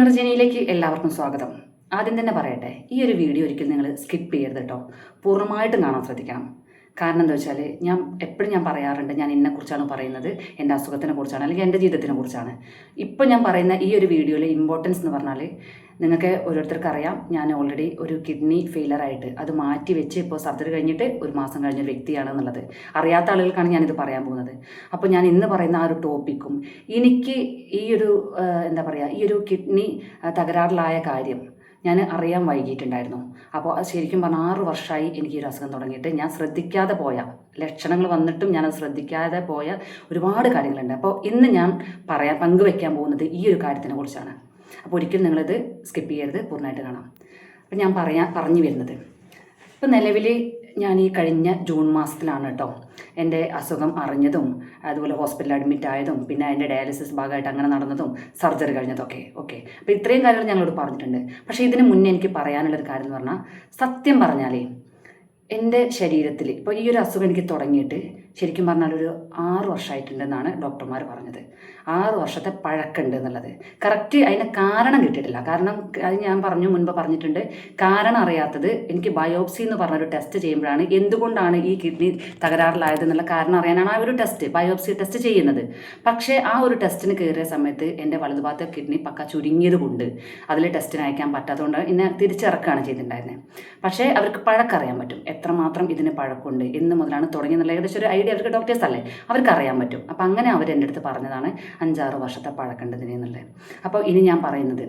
പുനർജനിയിലേക്ക് എല്ലാവർക്കും സ്വാഗതം. ആദ്യം തന്നെ പറയട്ടെ ഈ ഒരു വീഡിയോ ഒരിക്കലും നിങ്ങൾ സ്കിപ്പ് ചെയ്യരുത് കേട്ടോ. പൂർണമായിട്ടും കാണാൻ ശ്രദ്ധിക്കണം. കാരണം എന്താ വെച്ചാൽ ഞാൻ എപ്പോഴും ഞാൻ പറയാറുണ്ട് ഞാൻ എന്നെക്കുറിച്ചാണ് പറയുന്നത് എന്റെ അസുഖത്തിനെ കുറിച്ചാണ് അല്ലെങ്കിൽ എന്റെ ജീവിതത്തിനെ കുറിച്ചാണ്. ഇപ്പം ഞാൻ പറയുന്ന ഈ ഒരു വീഡിയോയിലെ ഇമ്പോർട്ടൻസ് എന്ന് പറഞ്ഞാൽ നിങ്ങൾക്ക് ഓരോരുത്തർക്ക് അറിയാം ഞാൻ ഓൾറെഡി ഒരു കിഡ്നി ഫെയിലർ ആയിട്ട് അത് മാറ്റി വെച്ച് ഇപ്പോൾ സർജറി കഴിഞ്ഞിട്ട് ഒരു മാസം കഴിഞ്ഞ വ്യക്തിയാണ് എന്നുള്ളത് അറിയാത്ത ആളുകൾക്കാണ് ഞാനിത് പറയാൻ പോകുന്നത്. അപ്പോൾ ഞാൻ ഇന്ന് പറയുന്ന ആ ഒരു ടോപ്പിക്കും എനിക്ക് ഈ ഒരു എന്താ പറയുക ഈ ഒരു കിഡ്നി തകരാറിലായ കാര്യം ഞാൻ അറിയാൻ വൈകിയിട്ടുണ്ടായിരുന്നു. അപ്പോൾ ശരിക്കും പറഞ്ഞാൽ ആറ് വർഷമായി എനിക്ക് ഈ ഒരു അസുഖം തുടങ്ങിയിട്ട് ഞാൻ ശ്രദ്ധിക്കാതെ പോയ ലക്ഷണങ്ങൾ വന്നിട്ടും ഞാനത് ശ്രദ്ധിക്കാതെ പോയ ഒരുപാട് കാര്യങ്ങളുണ്ട്. അപ്പോൾ ഇന്ന് ഞാൻ പറയാൻ പങ്കുവെക്കാൻ പോകുന്നത് ഈ ഒരു കാര്യത്തിനെ കുറിച്ചാണ്. അപ്പോൾ ഒരിക്കലും നിങ്ങളിത് സ്കിപ്പ് ചെയ്യരുത് പൂർണമായിട്ട് കാണാം. അപ്പം ഞാൻ പറയാ പറഞ്ഞു വരുന്നത്. ഇപ്പം നിലവിൽ ഞാൻ ഈ കഴിഞ്ഞ ജൂൺ മാസത്തിലാണ് കേട്ടോ എന്റെ അസുഖം അറിഞ്ഞതും അതുപോലെ ഹോസ്പിറ്റലിൽ അഡ്മിറ്റ് ആയതും പിന്നെ അതിന്റെ ഡയാലിസിസ് ഭാഗമായിട്ട് അങ്ങനെ നടന്നതും സർജറി കഴിഞ്ഞതൊക്കെ ഓക്കെ. അപ്പോൾ ഇത്രയും കാര്യങ്ങൾ ഞങ്ങളോട് പറഞ്ഞിട്ടുണ്ട്. പക്ഷേ ഇതിന് മുന്നേ എനിക്ക് പറയാനുള്ളൊരു കാര്യം എന്ന് പറഞ്ഞാൽ സത്യം പറഞ്ഞാലേ എന്റെ ശരീരത്തിൽ ഇപ്പോൾ ഈ ഒരു അസുഖം എനിക്ക് തുടങ്ങിയിട്ട് ശരിക്കും പറഞ്ഞാൽ ഒരു ആറ് വർഷമായിട്ടുണ്ടെന്നാണ് ഡോക്ടർമാർ പറഞ്ഞത്. ആറ് വർഷത്തെ പഴക്കമുണ്ട് എന്നുള്ളത്. കറക്റ്റ് അതിന് കാരണം കിട്ടിയിട്ടില്ല. കാരണം അത് ഞാൻ പറഞ്ഞു മുൻപ് പറഞ്ഞിട്ടുണ്ട്. കാരണം അറിയാത്തത് എനിക്ക് ബയോപ്സി എന്ന് പറഞ്ഞൊരു ടെസ്റ്റ് ചെയ്യുമ്പോഴാണ് എന്തുകൊണ്ടാണ് ഈ കിഡ്നി തകരാറിലായത് എന്നുള്ള കാരണം അറിയാനാണ് ആ ഒരു ടെസ്റ്റ് ബയോപ്സി ടെസ്റ്റ് ചെയ്യുന്നത്. പക്ഷേ ആ ഒരു ടെസ്റ്റിന് കയറിയ സമയത്ത് എന്റെ വലതുഭാഗത്തെ കിഡ്നി പക്ക ചുരുങ്ങിയത് കൊണ്ട് അതിൽ ടെസ്റ്റിന് അയക്കാൻ പറ്റാത്തതുകൊണ്ട് എന്നെ തിരിച്ചിറക്കുകയാണ് ചെയ്തിട്ടുണ്ടായിരുന്നത്. പക്ഷേ അവർക്ക് പഴക്കറിയാൻ പറ്റും. എത്രമാത്രം ഇതിന് പഴക്കമുണ്ട് എന്ന് മുതലാണ് തുടങ്ങിയെന്നുള്ള ഏകദേശം ഒരു ഐഡിയ അവർക്ക് ഡോക്ടേഴ്സ് അല്ലേ? അവർക്ക് അറിയാൻ പറ്റും. അപ്പോൾ അങ്ങനെ അവർ എന്റെ അടുത്ത് പറഞ്ഞതാണ് അഞ്ചാറ് വർഷത്തെ പഴക്കേണ്ടതിനെ എന്നുള്ളത്. അപ്പോൾ ഇനി ഞാൻ പറയുന്നത്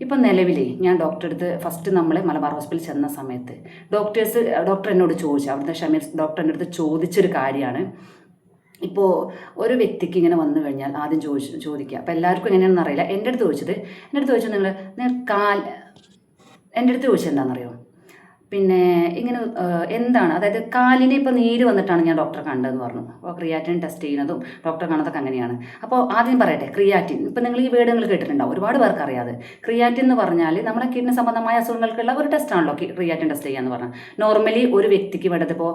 ഇപ്പം നിലവിലേ ഞാൻ ഡോക്ടറെ അടുത്ത് ഫസ്റ്റ് നമ്മൾ മലബാർ ഹോസ്പിറ്റലിൽ ചെന്ന സമയത്ത് ഡോക്ടേഴ്സ് ഡോക്ടർ എന്നോട് ചോദിച്ചു. അവിടുത്തെ ഷമീർ ഡോക്ടർ എന്റെ അടുത്ത് ചോദിച്ചൊരു കാര്യമാണ്. ഇപ്പോൾ ഒരു വ്യക്തിക്ക് ഇങ്ങനെ വന്നു കഴിഞ്ഞാൽ ആദ്യം ചോദിച്ചു ചോദിക്കുക. അപ്പോൾ എല്ലാവർക്കും എങ്ങനെയാണെന്ന് അറിയില്ല. എന്റെ അടുത്ത് ചോദിച്ചത് എന്റെ അടുത്ത് ചോദിച്ചത് നിങ്ങൾ കാൽ എന്റെ അടുത്ത് ചോദിച്ചത് എന്താണെന്നറിയോ? പിന്നെ ഇങ്ങനെ എന്താണ്? അതായത് കാലിന് ഇപ്പോൾ നീര് വന്നിട്ടാണ് ഞാൻ ഡോക്ടറെ കണ്ടതെന്ന് പറഞ്ഞു. അപ്പോൾ ക്രിയാറ്റിൻ ടെസ്റ്റ് ചെയ്യുന്നതും ഡോക്ടറെ കാണുന്നതൊക്കെ അങ്ങനെയാണ്. അപ്പോൾ ആദ്യം പറയട്ടെ ക്രിയാറ്റിൻ. ഇപ്പോൾ നിങ്ങൾ ഈ വേർഡ് നിങ്ങൾ കേട്ടിട്ടുണ്ടാവും ഒരുപാട് പേർക്ക് അറിയാതെ. ക്രിയാറ്റിൻ എന്ന് പറഞ്ഞാൽ നമ്മുടെ കിഡ്നി സംബന്ധമായ അസുഖങ്ങൾക്കുള്ള ഒരു ടെസ്റ്റാണല്ലോ ക്രിയാറ്റിൻ ടെസ്റ്റ് ചെയ്യാന്ന് പറഞ്ഞാൽ നോർമലി ഒരു വ്യക്തിക്ക് വേണ്ടത് ഇപ്പോൾ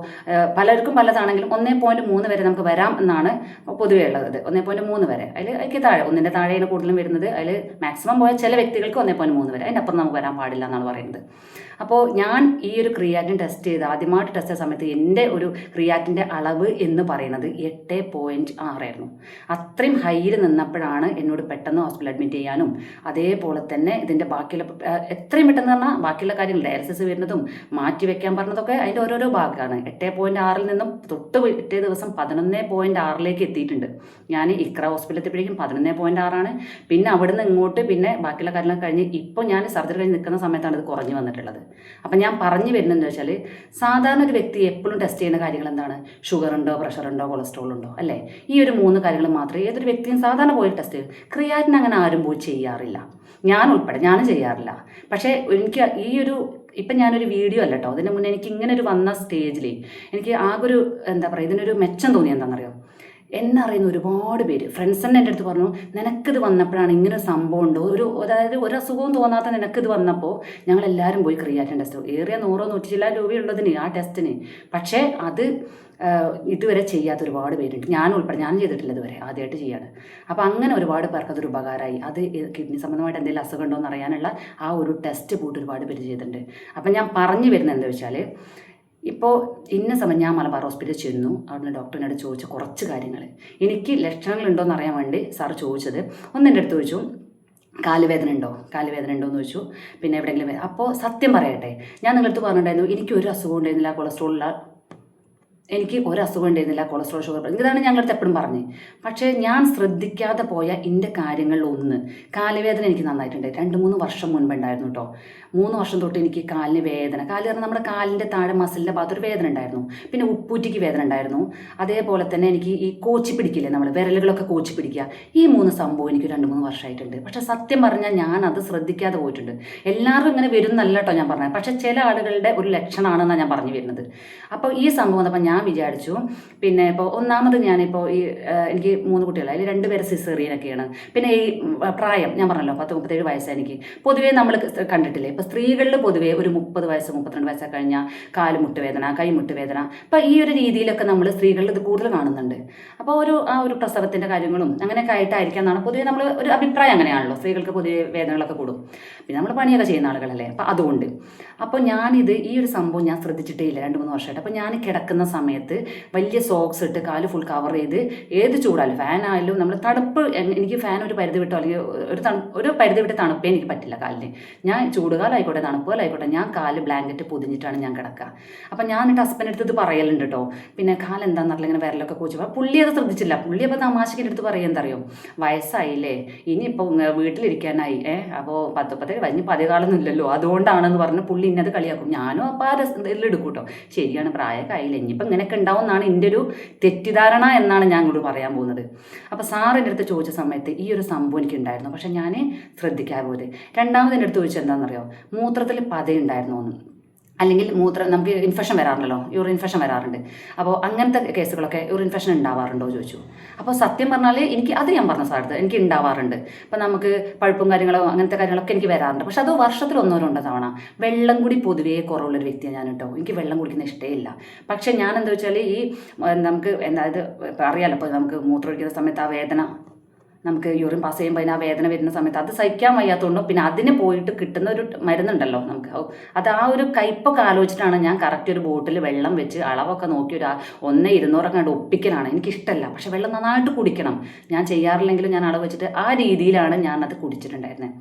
പലർക്കും പലതാണെങ്കിലും ഒന്നേ പോയിന്റ് മൂന്ന് വരെ നമുക്ക് വരാം എന്നാണ് പൊതുവേ ഉള്ളത്. ഒന്നേ പോയിന്റ് മൂന്ന് വരെ. അതിൽ അതിൽ താഴെ ഒന്നിന്റെ താഴെയാണ് കൂടുതലും വരുന്നത്. അതിൽ മാക്സിമം പോയ ചില വ്യക്തികൾക്ക് ഒന്നേ പോയിന്റ് മൂന്ന് വരെ. അതിന്റെ അപ്പുറം നമുക്ക് വരാൻ പാടില്ല എന്നാണ് പറയുന്നത്. അപ്പോൾ ഞാൻ ഈ ഒരു ക്രിയാറ്റിൻ ടെസ്റ്റ് ചെയ്ത് ആദ്യമായിട്ട് ടെസ്റ്റ് ചെയ്ത സമയത്ത് എന്റെ ഒരു ക്രിയാറ്റിന്റെ അളവ് എന്ന് പറയുന്നത് എട്ട് പോയിന്റ് ആറായിരുന്നു അത്രയും ഹൈയിൽ നിന്നപ്പോഴാണ് എന്നോട് പെട്ടെന്ന് ഹോസ്പിറ്റൽ അഡ്മിറ്റ് ചെയ്യാനും അതേപോലെ തന്നെ ഇതിന്റെ ബാക്കിയുള്ള എത്രയും പെട്ടെന്ന് പറഞ്ഞാൽ ബാക്കിയുള്ള കാര്യങ്ങൾ ഡയാലിസിസ് വരുന്നതും മാറ്റി വെക്കാൻ പറഞ്ഞതൊക്കെ അതിന്റെ ഓരോരോ ഭാഗമാണ്. എട്ട് പോയിന്റ് ആറിൽ നിന്നും തൊട്ട് പിറ്റേ ദിവസം പതിനൊന്ന് പോയിന്റ് ആറിലേക്ക് എത്തിയിട്ടുണ്ട്. ഞാൻ ഇക്ര ഹോസ്പിറ്റലിൽ എത്തിയപ്പോഴേക്കും പതിനൊന്ന് പോയിന്റ് ആറാണ് പിന്നെ അവിടുന്ന് ഇങ്ങോട്ട് പിന്നെ ബാക്കിയുള്ള കാര്യങ്ങൾ കഴിഞ്ഞ് ഇപ്പോൾ ഞാൻ സർജറി കഴിഞ്ഞ് നിൽക്കുന്ന സമയത്താണ് ഇത് കുറഞ്ഞു വന്നിട്ടുള്ളത്. അപ്പം ഞാൻ പറഞ്ഞു വരുന്നത് വെച്ചാൽ സാധാരണ ഒരു വ്യക്തി എപ്പോഴും ടെസ്റ്റ് ചെയ്യുന്ന കാര്യങ്ങൾ എന്താണ്? ഷുഗർ ഉണ്ടോ പ്രഷർ ഉണ്ടോ കൊളസ്ട്രോൾ ഉണ്ടോ അല്ലേ? ഈ ഒരു മൂന്ന് കാര്യങ്ങൾ മാത്രമേ ഏതൊരു വ്യക്തിയും സാധാരണ പോയി ടെസ്റ്റ് ചെയ്യും. ക്രിയാറ്റിന് അങ്ങനെ ആരും പോയി ചെയ്യാറില്ല. ഞാൻ ഉൾപ്പെടെ ഞാനും ചെയ്യാറില്ല. പക്ഷേ എനിക്ക് ഈ ഒരു ഇപ്പം ഞാനൊരു വീഡിയോ അല്ല കേട്ടോ അതിന് മുന്നേ എനിക്ക് ഇങ്ങനെ ഒരു വന്ന സ്റ്റേജിൽ എനിക്ക് ആകെ ഒരു എന്താ പറയുക ഇതിനൊരു മെച്ചം തോന്നി എന്താണെന്നറിയോ? എന്നെ അറിയുന്ന ഒരുപാട് പേര്. ഫ്രണ്ട്സ് തന്നെ എന്റെ അടുത്ത് പറഞ്ഞു നിനക്കിത് വന്നപ്പോഴാണ് ഇങ്ങനെ സംഭവം ഉണ്ടോ. ഒരു അതായത് ഒരു അസുഖവും തോന്നാത്ത നിനക്കിത് വന്നപ്പോൾ ഞങ്ങളെല്ലാവരും പോയി ക്രിയാറ്റിൻ ടെസ്റ്റ്. ഏറിയ നൂറോ നൂറ്റി ചില രൂപയുള്ളതിന് ആ ടെസ്റ്റിന്. പക്ഷേ അത് ഇതുവരെ ചെയ്യാത്ത ഒരുപാട് പേരുണ്ട്. ഞാൻ ഉൾപ്പെടെ ഞാൻ ചെയ്തിട്ടില്ല ഇതുവരെ ആദ്യമായിട്ട് ചെയ്യാണ്. അപ്പോൾ അങ്ങനെ ഒരുപാട് പേർക്ക് അതൊരു ഉപകാരമായി. അത് കിഡ്നി സംബന്ധമായിട്ട് എന്തെങ്കിലും അസുഖം ഉണ്ടോ എന്ന് അറിയാനുള്ള ആ ഒരു ടെസ്റ്റ് പോയിട്ട് ഒരുപാട് പേര് ചെയ്തിട്ടുണ്ട്. അപ്പം ഞാൻ പറഞ്ഞു വരുന്നത് എന്താ വെച്ചാൽ ഇപ്പോൾ ഇന്ന സമയം ഞാൻ മലബാർ ഹോസ്പിറ്റലിൽ ചെന്നു. അവിടുന്ന് ഡോക്ടറിനോട് ചോദിച്ച കുറച്ച് കാര്യങ്ങൾ എനിക്ക് ലക്ഷണങ്ങളുണ്ടോ എന്ന് അറിയാൻ വേണ്ടി സാർ ചോദിച്ചത്. ഒന്ന് എന്റെ അടുത്ത് ചോദിച്ചു കാലുവേദന ഉണ്ടോ? കാലുവേദന ഉണ്ടോ എന്ന് ചോദിച്ചു. പിന്നെ എവിടെയെങ്കിലും അപ്പോൾ സത്യം പറയട്ടെ. ഞാൻ നിങ്ങളടുത്ത് പറഞ്ഞിട്ടുണ്ടായിരുന്നു എനിക്ക് ഒരു അസുഖം ഉണ്ടായിരുന്നില്ല കൊളസ്ട്രോളില്ല എനിക്ക് ഒരു അസുഖം ഉണ്ടായിരുന്നില്ല കൊളസ്ട്രോൾ ഷുഗർ ഇതാണ് ഞങ്ങളടുത്ത് എപ്പോഴും പറഞ്ഞത് പക്ഷേ ഞാൻ ശ്രദ്ധിക്കാതെ പോയ എന്റെ കാര്യങ്ങളിൽ ഒന്ന് കാലുവേദന എനിക്ക് നന്നായിട്ടുണ്ട്. രണ്ട് മൂന്ന് വർഷം മുൻപ് ഉണ്ടായിരുന്നു കേട്ടോ മൂന്ന് വർഷം തൊട്ട് എനിക്ക് കാലിന് വേദന. കാൽ പറഞ്ഞാൽ നമ്മുടെ കാലിന്റെ താഴെ മസിലിന്റെ ഭാഗത്തൊരു വേദന ഉണ്ടായിരുന്നു. പിന്നെ ഉപ്പൂറ്റിക്ക് വേദന ഉണ്ടായിരുന്നു. അതേപോലെ തന്നെ എനിക്ക് ഈ കോച്ചി പിടിക്കില്ലേ നമ്മൾ വിരലുകളൊക്കെ കോച്ചി പിടിക്കുക. ഈ മൂന്ന് സംഭവം എനിക്ക് രണ്ട് മൂന്ന് വർഷമായിട്ടുണ്ട്. പക്ഷേ സത്യം പറഞ്ഞാൽ ഞാൻ അത് ശ്രദ്ധിക്കാതെ പോയിട്ടുണ്ട്. എല്ലാവരും ഇങ്ങനെ വരുന്നല്ല കേട്ടോ ഞാൻ പറഞ്ഞത് പക്ഷേ ചില ആളുകളുടെ ഒരു ലക്ഷണമാണെന്നാണ് ഞാൻ പറഞ്ഞു വരുന്നത്. അപ്പോൾ ഈ സംഭവം ഞാൻ ഞാൻ വിചാരിച്ചു. പിന്നെ ഇപ്പോൾ ഒന്നാമത് ഞാനിപ്പോൾ ഈ എനിക്ക് മൂന്ന് കുട്ടികൾ അതിൽ രണ്ട് പേര് സിസേറിയനൊക്കെയാണ്. പിന്നെ ഈ പ്രായം ഞാൻ പറഞ്ഞല്ലോ പത്ത് മുപ്പത്തേഴ് വയസ്സാണ് എനിക്ക്. പൊതുവേ നമ്മൾ കണ്ടിട്ടില്ലേ? ഇപ്പോൾ സ്ത്രീകളിൽ പൊതുവേ ഒരു മുപ്പത് വയസ്സ് മുപ്പത്തിരണ്ട് വയസ്സൊക്കെ കഴിഞ്ഞാൽ കാൽ മുട്ടുവേദന കൈ മുട്ടുവേദന. അപ്പോൾ ഈ ഒരു രീതിയിലൊക്കെ നമ്മൾ സ്ത്രീകളിൽ ഇത് കൂടുതൽ കാണുന്നുണ്ട്. അപ്പോൾ ഒരു ആ ഒരു പ്രസവത്തിന്റെ കാര്യങ്ങളും അങ്ങനെയൊക്കെ ആയിട്ടായിരിക്കാം എന്നാണ്. പൊതുവേ നമ്മൾ ഒരു അഭിപ്രായം അങ്ങനെയാണല്ലോ. സ്ത്രീകൾക്ക് പൊതുവേ വേദനകളൊക്കെ കൂടും. പിന്നെ നമ്മൾ പണിയൊക്കെ ചെയ്യുന്ന ആളുകളല്ലേ? അപ്പോൾ അതുകൊണ്ട്. അപ്പോൾ ഞാനിത് ഈ ഒരു സംഭവം ഞാൻ ശ്രദ്ധിച്ചിട്ടേ ഇല്ല. രണ്ട് മൂന്ന് വർഷമായിട്ട് അപ്പോൾ ഞാൻ കിടക്കുന്ന സമയത്ത് വലിയ സോക്സ് ഇട്ട് കാൽ ഫുൾ കവർ ചെയ്ത് ഏത് ചൂടായാലും ഫാനായാലും നമ്മൾ തണുപ്പ് എനിക്ക് ഫാൻ ഒരു പരിധി വിട്ടോ? അല്ലെങ്കിൽ ഒരു തണു ഒരു പരിധി വിട്ട് തണുപ്പേ എനിക്ക് പറ്റില്ല കാലിന്. ഞാൻ ചൂടുകാലായിക്കോട്ടെ തണുപ്പുകാലായിക്കോട്ടെ ഞാൻ കാൽ ബ്ലാങ്കറ്റ് പൊതിഞ്ഞിട്ടാണ് ഞാൻ കിടക്കുക അപ്പം ഞാൻ എന്നിട്ട് ഹസ്ബൻഡ് അടുത്ത് പറയലുണ്ട് കേട്ടോ പിന്നെ കാൽ പറഞ്ഞാൽ ഇങ്ങനെ വിരലൊക്കെ കൂച്ചു അപ്പോൾ പുള്ളി അത് ശ്രദ്ധിച്ചില്ല. പുള്ളി അപ്പോൾ തമാശക്കിന്റെ അടുത്ത് പറയുമെന്നറിയോ വയസ്സായില്ലേ ഇനിയിപ്പോൾ വീട്ടിലിരിക്കാനായി ഏ അപ്പോൾ പത്ത് പത്ത് കഴിഞ്ഞ് പതികാലൊന്നും ഇല്ലല്ലോ. അതുകൊണ്ടാണെന്ന് പറഞ്ഞ് പുള്ളി ഇന്നത് കളിയാക്കും. ഞാനും അപ്പോൾ ആ രസം ഇതിലെടുക്കും കേട്ടോ ശരിയാണ് പ്രായമൊക്കെ ആയില്ല ഇനിയിപ്പോൾ ഇങ്ങനെയൊക്കെ ഉണ്ടാവും എന്നാണ് എന്റെ ഒരു തെറ്റിദ്ധാരണ എന്നാണ് ഞാൻ ഇങ്ങോട്ട് പറയാൻ പോകുന്നത്. അപ്പോൾ സാറിന്റെ അടുത്ത് ചോദിച്ച സമയത്ത് ഈ ഒരു സംഭവം എനിക്ക് ഉണ്ടായിരുന്നു പക്ഷെ ഞാൻ ശ്രദ്ധിക്കാതെ പോയത്. രണ്ടാമത് എന്റെ അടുത്ത് ചോദിച്ചത് എന്താണെന്നറിയോ? മൂത്രത്തിൽ പതയുണ്ടായിരുന്നു എന്ന്. അല്ലെങ്കിൽ മൂത്ര നമുക്ക് ഇൻഫെക്ഷൻ വരാറുണ്ടല്ലോ യൂറിൻ ഇൻഫെക്ഷൻ വരാറുണ്ട്. അപ്പോൾ അങ്ങനത്തെ കേസുകളൊക്കെ യൂറിൻ ഇൻഫെക്ഷൻ ഉണ്ടാവാറുണ്ടോ ചോദിച്ചു. അപ്പോൾ സത്യം പറഞ്ഞാൽ എനിക്ക് അത് ഞാൻ പറഞ്ഞ സാറത്ത് എനിക്ക് ഉണ്ടാവാറുണ്ട് അപ്പോൾ നമുക്ക് പഴുപ്പും കാര്യങ്ങളോ അങ്ങനത്തെ കാര്യങ്ങളൊക്കെ എനിക്ക് വരാറുണ്ട്. പക്ഷെ അത് വർഷത്തിൽ ഒന്നോ രണ്ടോ തവണ. വെള്ളം കൂടി പൊതുവേ കുറവുള്ളൊരു വ്യക്തിയാണ് ഞാൻ കേട്ടോ. എനിക്ക് വെള്ളം കുടിക്കുന്ന ഇഷ്ടമില്ല പക്ഷേ ഞാൻ എന്താ വെച്ചാൽ ഈ നമുക്ക് ഇത് അറിയാലോ ഇപ്പോൾ നമുക്ക് മൂത്രം ഒഴിക്കുന്ന സമയത്ത് ആ വേദന നമുക്ക് യൂറിൻ പാസ് ചെയ്യുമ്പോൾ അതിന് ആ വേദന വരുന്ന സമയത്ത് അത് സഹിക്കാൻ വയ്യാത്തതുകൊണ്ടും പിന്നെ അതിന് പോയിട്ട് കിട്ടുന്ന ഒരു മരുന്നുണ്ടല്ലോ നമുക്ക്. അത് ആ ഒരു കയ്പൊക്കെ ആലോചിച്ചിട്ടാണ് ഞാൻ കറക്റ്റ് ഒരു ബോട്ടിൽ വെള്ളം വെച്ച് അളവൊക്കെ നോക്കി ഒരു ഒന്ന് ഇരുന്നൂറൊക്കെ കണ്ട് ഒപ്പിക്കലാണ്. എനിക്കിഷ്ടമല്ല പക്ഷെ വെള്ളം നന്നായിട്ട് കുടിക്കണം. ഞാൻ ചെയ്യാറില്ലെങ്കിലും ഞാൻ അളവ് വെച്ചിട്ട് ആ രീതിയിലാണ് ഞാൻ അത് കുടിച്ചിട്ടുണ്ടായിരുന്നത്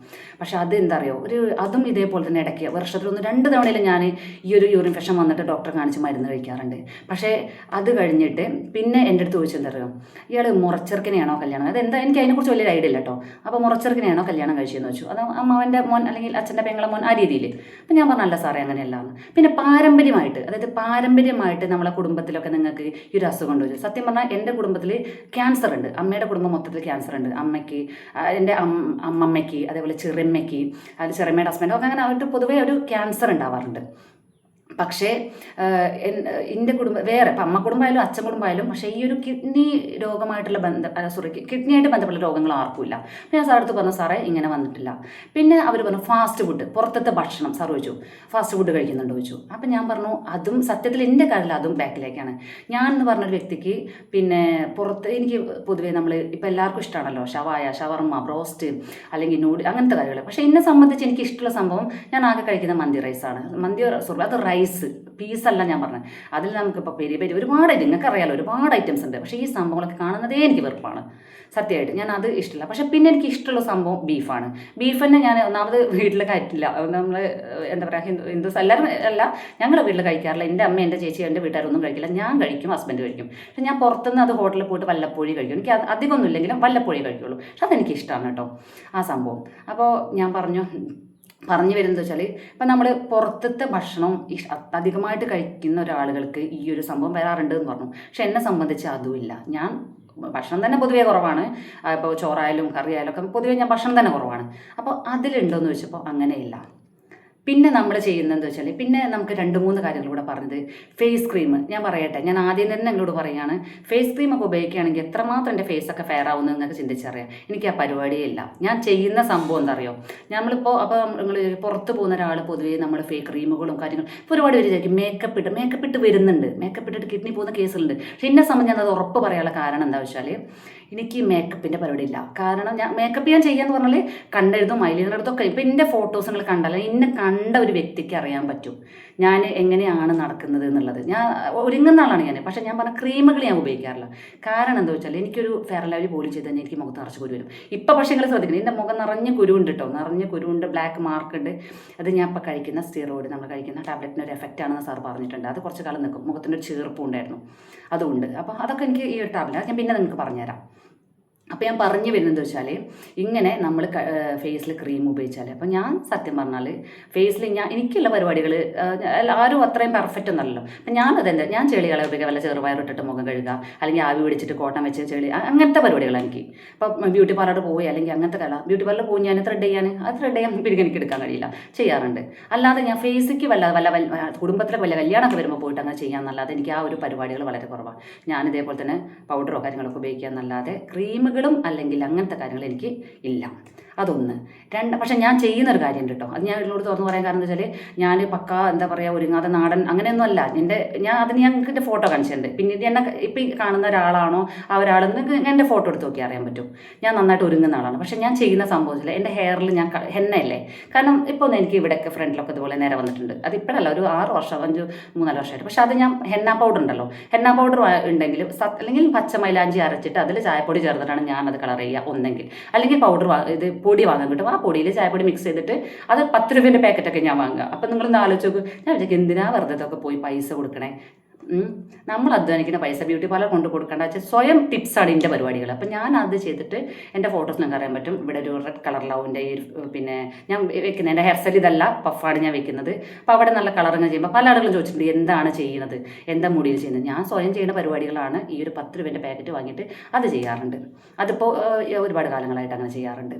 പക്ഷെ അത് എന്താ അറിയോ ഒരു അതും ഇതേപോലെ തന്നെ ഇടയ്ക്ക് വർഷത്തിലൊന്ന് രണ്ട് തവണയിൽ ഞാൻ ഈ ഒരു യൂറിൻ ഇൻഫെക്ഷൻ വന്നിട്ട് ഡോക്ടറെ കാണിച്ച് മരുന്ന് കഴിക്കാറുണ്ട്. പക്ഷേ അത് കഴിഞ്ഞിട്ട് പിന്നെ എന്റെ അടുത്ത് ചോദിച്ചെന്തറിയോ ഇയാൾ മുറച്ചെറുക്കനെയാണോ കല്യാണം? അത് എന്താ എനിക്ക് അതിനെക്കുറിച്ച് വലിയൊരു ഐഡിയ ഇല്ല കേട്ടോ അപ്പോൾ മുറച്ചെറുക്കിനെയാണോ കല്യാണം കഴിച്ചതെന്ന് വെച്ചു. അത് അമ്മാവന്റെ മോൻ അല്ലെങ്കിൽ അച്ഛന്റെ പെങ്ങളെ മോൻ ആ രീതിയിൽ. അപ്പം ഞാൻ പറഞ്ഞല്ല സാറേ അങ്ങനെയല്ലാന്ന്. പിന്നെ പാരമ്പര്യമായിട്ട് അതായത് പാരമ്പര്യമായിട്ട് നമ്മളെ കുടുംബത്തിലൊക്കെ നിങ്ങൾക്ക് ഈ ഒരു അസുഖം കൊണ്ടുവരും സത്യം പറഞ്ഞാൽ എന്റെ കുടുംബത്തിൽ ക്യാൻസർ ഉണ്ട്. അമ്മയുടെ കുടുംബം മൊത്തത്തിൽ ക്യാൻസർ ഉണ്ട്. അമ്മയ്ക്ക് എന്റെ അമ്മമ്മയ്ക്ക് അതേപോലെ ചെറിയമ്മയ്ക്ക് അതായത് ചെറിയമ്മയുടെ ഹസ്ബൻഡ് ഒക്കെ അങ്ങനെ അവർക്ക് പൊതുവേ ഒരു ക്യാൻസർ ഉണ്ടാവാറുണ്ട്. പക്ഷേ എന്റെ കുടുംബം വേറെ അമ്മ കുടുംബമായാലും അച്ഛൻ കുടുംബമായാലും പക്ഷേ ഈ ഒരു കിഡ്നി രോഗമായിട്ടുള്ള ബന്ധം സോറി കിഡ്നിയായിട്ട് ബന്ധപ്പെട്ട രോഗങ്ങൾ ആർക്കും ഇല്ല ഞാൻ സാറടുത്ത് പറഞ്ഞു സാറേ ഇങ്ങനെ വന്നിട്ടില്ല. പിന്നെ അവർ പറഞ്ഞു ഫാസ്റ്റ് ഫുഡ് പുറത്തത്തെ ഭക്ഷണം. സാർ ചോദിച്ചു ഫാസ്റ്റ് ഫുഡ് കഴിക്കുന്നുണ്ടോ? ചോദിച്ചു. അപ്പം ഞാൻ പറഞ്ഞു അതും സത്യത്തിൽ എന്റെ കാര്യത്തിൽ അതും ബാക്കിലേക്കാണ്. ഞാൻ എന്ന് പറഞ്ഞൊരു വ്യക്തിക്ക് പിന്നെ പുറത്ത് എനിക്ക് പൊതുവേ നമ്മൾ ഇപ്പം എല്ലാവർക്കും ഇഷ്ടമാണല്ലോ ഷവായ ഷവർമ്മ ബ്രോസ്റ്റ് അല്ലെങ്കിൽ നൂഡ് അങ്ങനത്തെ കാര്യങ്ങൾ പക്ഷേ എന്നെ സംബന്ധിച്ച് എനിക്ക് ഇഷ്ടമുള്ള സംഭവം ഞാൻ ആകെ കഴിക്കുന്ന മന്തി റൈസാണ്. മന്തി സോറി അത് റൈസ് പീസല്ല ഞാൻ പറഞ്ഞത് അതിൽ നമുക്കിപ്പോൾ പെരി പെരി ഒരുപാട് നിങ്ങൾക്ക് അറിയാലോ ഒരുപാട് ഐറ്റംസ് ഉണ്ട്. പക്ഷേ ഈ സംഭവങ്ങളൊക്കെ കാണുന്നതേ എനിക്ക് വെറുപ്പാണ്. സത്യമായിട്ട് ഞാൻ അത് ഇഷ്ടമില്ല പക്ഷേ പിന്നെ എനിക്ക് ഇഷ്ടമുള്ള സംഭവം ബീഫാണ്. ബീഫ് തന്നെ ഞാൻ ഒന്നാമത് വീട്ടിൽ കഴിക്കില്ല. നമ്മൾ എന്താ പറയുക ഹിന്ദു ഹിന്ദുസ് എല്ലാവരും അല്ല ഞങ്ങളുടെ വീട്ടിൽ കഴിക്കാറില്ല. എന്റെ അമ്മ എന്റെ ചേച്ചി എന്റെ വീട്ടുകാരൊന്നും കഴിക്കില്ല. ഞാൻ കഴിക്കും ഹസ്ബൻഡ് കഴിക്കും. പക്ഷെ ഞാൻ പുറത്തുനിന്ന് അത് ഹോട്ടലിൽ പോയിട്ട് വല്ലപ്പോഴി കഴിക്കും. എനിക്ക് അധികമൊന്നും ഇല്ലെങ്കിലും വല്ലപ്പോഴി കഴിക്കുള്ളൂ. പക്ഷെ അതെനിക്ക് ഇഷ്ടമാണ് കേട്ടോ ആ സംഭവം. അപ്പോൾ ഞാൻ പറഞ്ഞു പറഞ്ഞു വരുന്നത് വെച്ചാൽ ഇപ്പം നമ്മൾ പുറത്തത്തെ ഭക്ഷണം അധികമായിട്ട് കഴിക്കുന്ന ഒരാളുകൾക്ക് ഈ ഒരു സംഭവം വരാറുണ്ട് എന്ന് പറഞ്ഞു. പക്ഷെ എന്നെ സംബന്ധിച്ച് അതുമില്ല. ഞാൻ ഭക്ഷണം തന്നെ പൊതുവേ കുറവാണ്. ഇപ്പോൾ ചോറായാലും കറിയായാലും ഒക്കെ പൊതുവേ ഞാൻ ഭക്ഷണം തന്നെ കുറവാണ്. അപ്പോൾ അതിലുണ്ടോയെന്ന് ചോദിച്ചപ്പോൾ അങ്ങനെയില്ല. പിന്നെ നമ്മൾ ചെയ്യുന്നത് എന്താ വെച്ചാൽ പിന്നെ നമുക്ക് രണ്ട് മൂന്ന് കാര്യങ്ങൾ കൂടെ പറഞ്ഞത്. ഫേസ് ക്രീം ഞാൻ പറയട്ടെ. ഞാൻ ആദ്യം തന്നെ നിങ്ങളോട് പറയുകയാണ് ഫേസ് ക്രീം ഒക്കെ ഉപയോഗിക്കുകയാണെങ്കിൽ എത്രമാത്രം എന്റെ ഫേസ് ഒക്കെ ഫെയർ ആവുന്നു എന്നൊക്കെ ചിന്തിച്ചറിയാം. എനിക്ക് ആ പരിപാടിയില്ല ഞാൻ ചെയ്യുന്ന സംഭവം എന്താ അറിയോ നമ്മളിപ്പോൾ അപ്പോൾ നിങ്ങൾ പുറത്ത് പോകുന്ന ഒരാൾ പൊതുവേ നമ്മൾ ഫേസ് ക്രീമുകളും കാര്യങ്ങളും ഇപ്പോൾ ഒരുപാട് പേര് വിചാരിക്കും മേക്കപ്പ് ഇട്ട് മേക്കപ്പ് ഇട്ട് വരുന്നുണ്ട്. മേക്കപ്പ് ഇട്ടിട്ട് കിഡ്നി പോകുന്ന കേസുകളുണ്ട് പക്ഷേ എന്നെ സംബന്ധിച്ച് ഞാൻ അത് ഉറപ്പ് പറയാനുള്ള കാരണം എന്താ വെച്ചാൽ എനിക്ക് ഈ മേക്കപ്പിന്റെ പരിപാടി ഇല്ല. കാരണം ഞാൻ മേക്കപ്പ് ഞാൻ ചെയ്യാന്ന് പറഞ്ഞാൽ കണ്ടെഴുതും മൈലിനടുത്തൊക്കെ ഇപ്പം എന്റെ ഫോട്ടോസ് നിങ്ങൾ കണ്ടാൽ എന്നെ കണ്ട ഒരു വ്യക്തിക്ക് അറിയാൻ പറ്റും. ഞാൻ എങ്ങനെയാണ് നടക്കുന്നത് എന്നുള്ളത്. ഞാൻ ഒരുങ്ങുന്ന ആളാണ് ഞാൻ. പക്ഷേ ഞാൻ പറഞ്ഞ ക്രീമുകൾ ഞാൻ ഉപയോഗിക്കാറില്ല. കാരണം എന്താ വെച്ചാൽ എനിക്കൊരു ഫെയർ ലവലി പോലും ചെയ്ത് തന്നെ എനിക്ക് മുഖത്ത് നിറച്ച് കുരു വരും. ഇപ്പം പക്ഷേ നിങ്ങൾ ശ്രദ്ധിക്കണം. എന്റെ മുഖം നിറഞ്ഞ കുരുണ്ട് കേട്ടോ. നിറഞ്ഞ കുരുണ്ട് ബ്ലാക്ക് മാർക്ക് ഉണ്ട്. അത് ഞാൻ ഇപ്പോൾ കഴിക്കുന്ന സ്റ്റീറോയിഡ് നമ്മൾ കഴിക്കുന്ന ടാബ്ലറ്റിന് ഒരു എഫക്റ്റ് ആണെന്ന് സാർ പറഞ്ഞിട്ടുണ്ട്. അത് കുറച്ച് കാലം നിൽക്കും. മുഖത്തിന്റെ ഒരു ചീർപ്പും ഉണ്ടായിരുന്നു. അതുകൊണ്ട് അപ്പോൾ അതൊക്കെ എനിക്ക് ഈ ഒരു ടാബ്ലറ്റ് ഞാൻ പിന്നെ നിങ്ങൾക്ക് പറഞ്ഞുതരാം. അപ്പോൾ ഞാൻ പറഞ്ഞു വരുന്നത് വെച്ചാൽ ഇങ്ങനെ നമ്മൾ ഫേസിൽ ക്രീം ഉപയോഗിച്ചാൽ അപ്പോൾ ഞാൻ സത്യം പറഞ്ഞാൽ ഫേസിൽ ഞാൻ എനിക്കുള്ള പരിപാടികൾ ആരും അത്രയും പെർഫെക്റ്റ് ഒന്നല്ലല്ലോ അപ്പം ഞാനതെന്താ ഞാൻ ചെളികളെ ഉപയോഗിക്കുക വല്ല ചെറുപയർ ഇട്ടിട്ട് മുഖം കഴുകുക അല്ലെങ്കിൽ ആവി പിടിച്ചിട്ട് കോട്ടം വെച്ച് ചെളി അങ്ങനത്തെ പരിപാടികളാണ് എനിക്ക്. അപ്പം ബ്യൂട്ടി പാർലർ പോയി അല്ലെങ്കിൽ അങ്ങനത്തെ കല ബ്യൂട്ടി പാർലർ പോയി ഞാൻ ത്രെഡ് ചെയ്യാൻ ആ ത്രെഡ് ചെയ്യാൻ പിടിക്കാൻ എനിക്ക് എടുക്കാൻ കഴിയില്ല. ചെയ്യാറുണ്ട്. അല്ലാതെ ഞാൻ ഫേസിക്ക് വല്ല വല്ല കുടുംബത്തിലെ വല്ല കല്യാണമൊക്കെ വരുമ്പോൾ പോയിട്ട് അങ്ങനെ ചെയ്യാമെന്നല്ലാതെ എനിക്ക് ആ ഒരു പരിപാടികൾ വളരെ കുറവാണ് ഞാൻ ഇതേപോലെ തന്നെ പൗഡറോ കാര്യങ്ങളൊക്കെ ഉപയോഗിക്കുക എന്നല്ലാതെ ക്രീമുകളും അല്ലെങ്കിൽ അങ്ങനത്തെ കാര്യങ്ങൾ എനിക്ക് ഇല്ല. അതൊന്ന്. രണ്ട് പക്ഷെ ഞാൻ ചെയ്യുന്നൊരു കാര്യമുണ്ട് കേട്ടോ. അത് ഞാൻ ഇതിനോട് തുറന്ന് പറയാൻ കാരണം എന്താ വെച്ചാൽ ഞാൻ പക്ക എന്താ പറയുക ഒരുങ്ങാതെ നാടൻ അങ്ങനെയൊന്നും അല്ല എന്റെ ഞാൻ അതിന് ഞാൻ എന്റെ ഫോട്ടോ കാണിച്ചിട്ടുണ്ട്. പിന്നെ എന്നെ ഇപ്പം ഈ കാണുന്ന ഒരാളാണോ ആ ഒരാൾ നിങ്ങൾക്ക് എന്റെ ഫോട്ടോ എടുത്ത് നോക്കി അറിയാൻ പറ്റും. ഞാൻ നന്നായിട്ട് ഒരുങ്ങുന്ന ആളാണ്. പക്ഷെ ഞാൻ ചെയ്യുന്ന സംഭവത്തിൽ എന്റെ ഹെയറിൽ ഞാൻ ഹെന്നയല്ലേ? കാരണം ഇപ്പോൾ ഒന്ന് എനിക്ക് ഇവിടെയൊക്കെ ഫ്രണ്ടിലൊക്കെ ഇതുപോലെ നേരെ വന്നിട്ടുണ്ട്. അത് ഇപ്പോഴല്ല ഒരു ആറ് വർഷം അഞ്ച് മൂന്നാൽ വർഷമായിട്ട്. പക്ഷെ അത് ഞാൻ ഹെന്ന പൗഡർ ഉണ്ടല്ലോ. ഹെന്ന പൗഡർ ഉണ്ടെങ്കിലും അല്ലെങ്കിൽ പച്ച മൈലാഞ്ചി അരച്ചിട്ട് അതിൽ ചായപ്പൊടി ചേർത്തിട്ടാണ് ഞാൻ അത് കളർ ചെയ്യുക ഒന്നെങ്കിൽ. അല്ലെങ്കിൽ പൗഡർ ഇത് പൊടി വാങ്ങാൻ കിട്ടും. ആ പൊടിയിൽ ചായപ്പൊടി മിക്സ് ചെയ്തിട്ട് അത് പത്ത് രൂപേന്റെ പാക്കറ്റൊക്കെ ഞാൻ വാങ്ങുക. അപ്പം നിങ്ങളൊന്ന് ആലോചിച്ച് നോക്ക്. ഞാൻ വിചാരിക്കും എന്തിനാ വെറുതെ പോയി പൈസ കൊടുക്കണേ. നമ്മൾ അധ്വാനിക്കുന്ന പൈസ ബ്യൂട്ടി പാർലർ കൊണ്ട് കൊടുക്കേണ്ട വെച്ചാൽ സ്വയം ടിപ്സാണ് എന്റെ പരിപാടികൾ അപ്പം ഞാൻ അത് ചെയ്തിട്ട് എന്റെ ഫോട്ടോസ് നിങ്ങൾക്ക് അറിയാൻ പറ്റും. ഇവിടെ ഒരു റെഡ് കളർ ലവിന്റെ ഈ പിന്നെ ഞാൻ വെക്കുന്നത് എന്റെ ഹെയർ സ്റ്റൈൽ ഇതല്ല പഫാണ് ഞാൻ വെക്കുന്നത്. അപ്പോൾ അവിടെ നല്ല കളറിങ് ചെയ്യുമ്പോൾ പല ആളുകളും ചോദിച്ചിട്ടുണ്ട് എന്താണ് ചെയ്യുന്നത് എന്താ മുടിയിൽ ചെയ്യുന്നത്? ഞാൻ സ്വയം ചെയ്യുന്ന പരിപാടികളാണ് ഈ ഒരു പത്ത് രൂപേന്റെ പാക്കറ്റ് വാങ്ങിയിട്ട് അത് ചെയ്യാറുണ്ട്. അതിപ്പോൾ ഒരുപാട് കാലങ്ങളായിട്ട് അങ്ങനെ ചെയ്യാറുണ്ട്.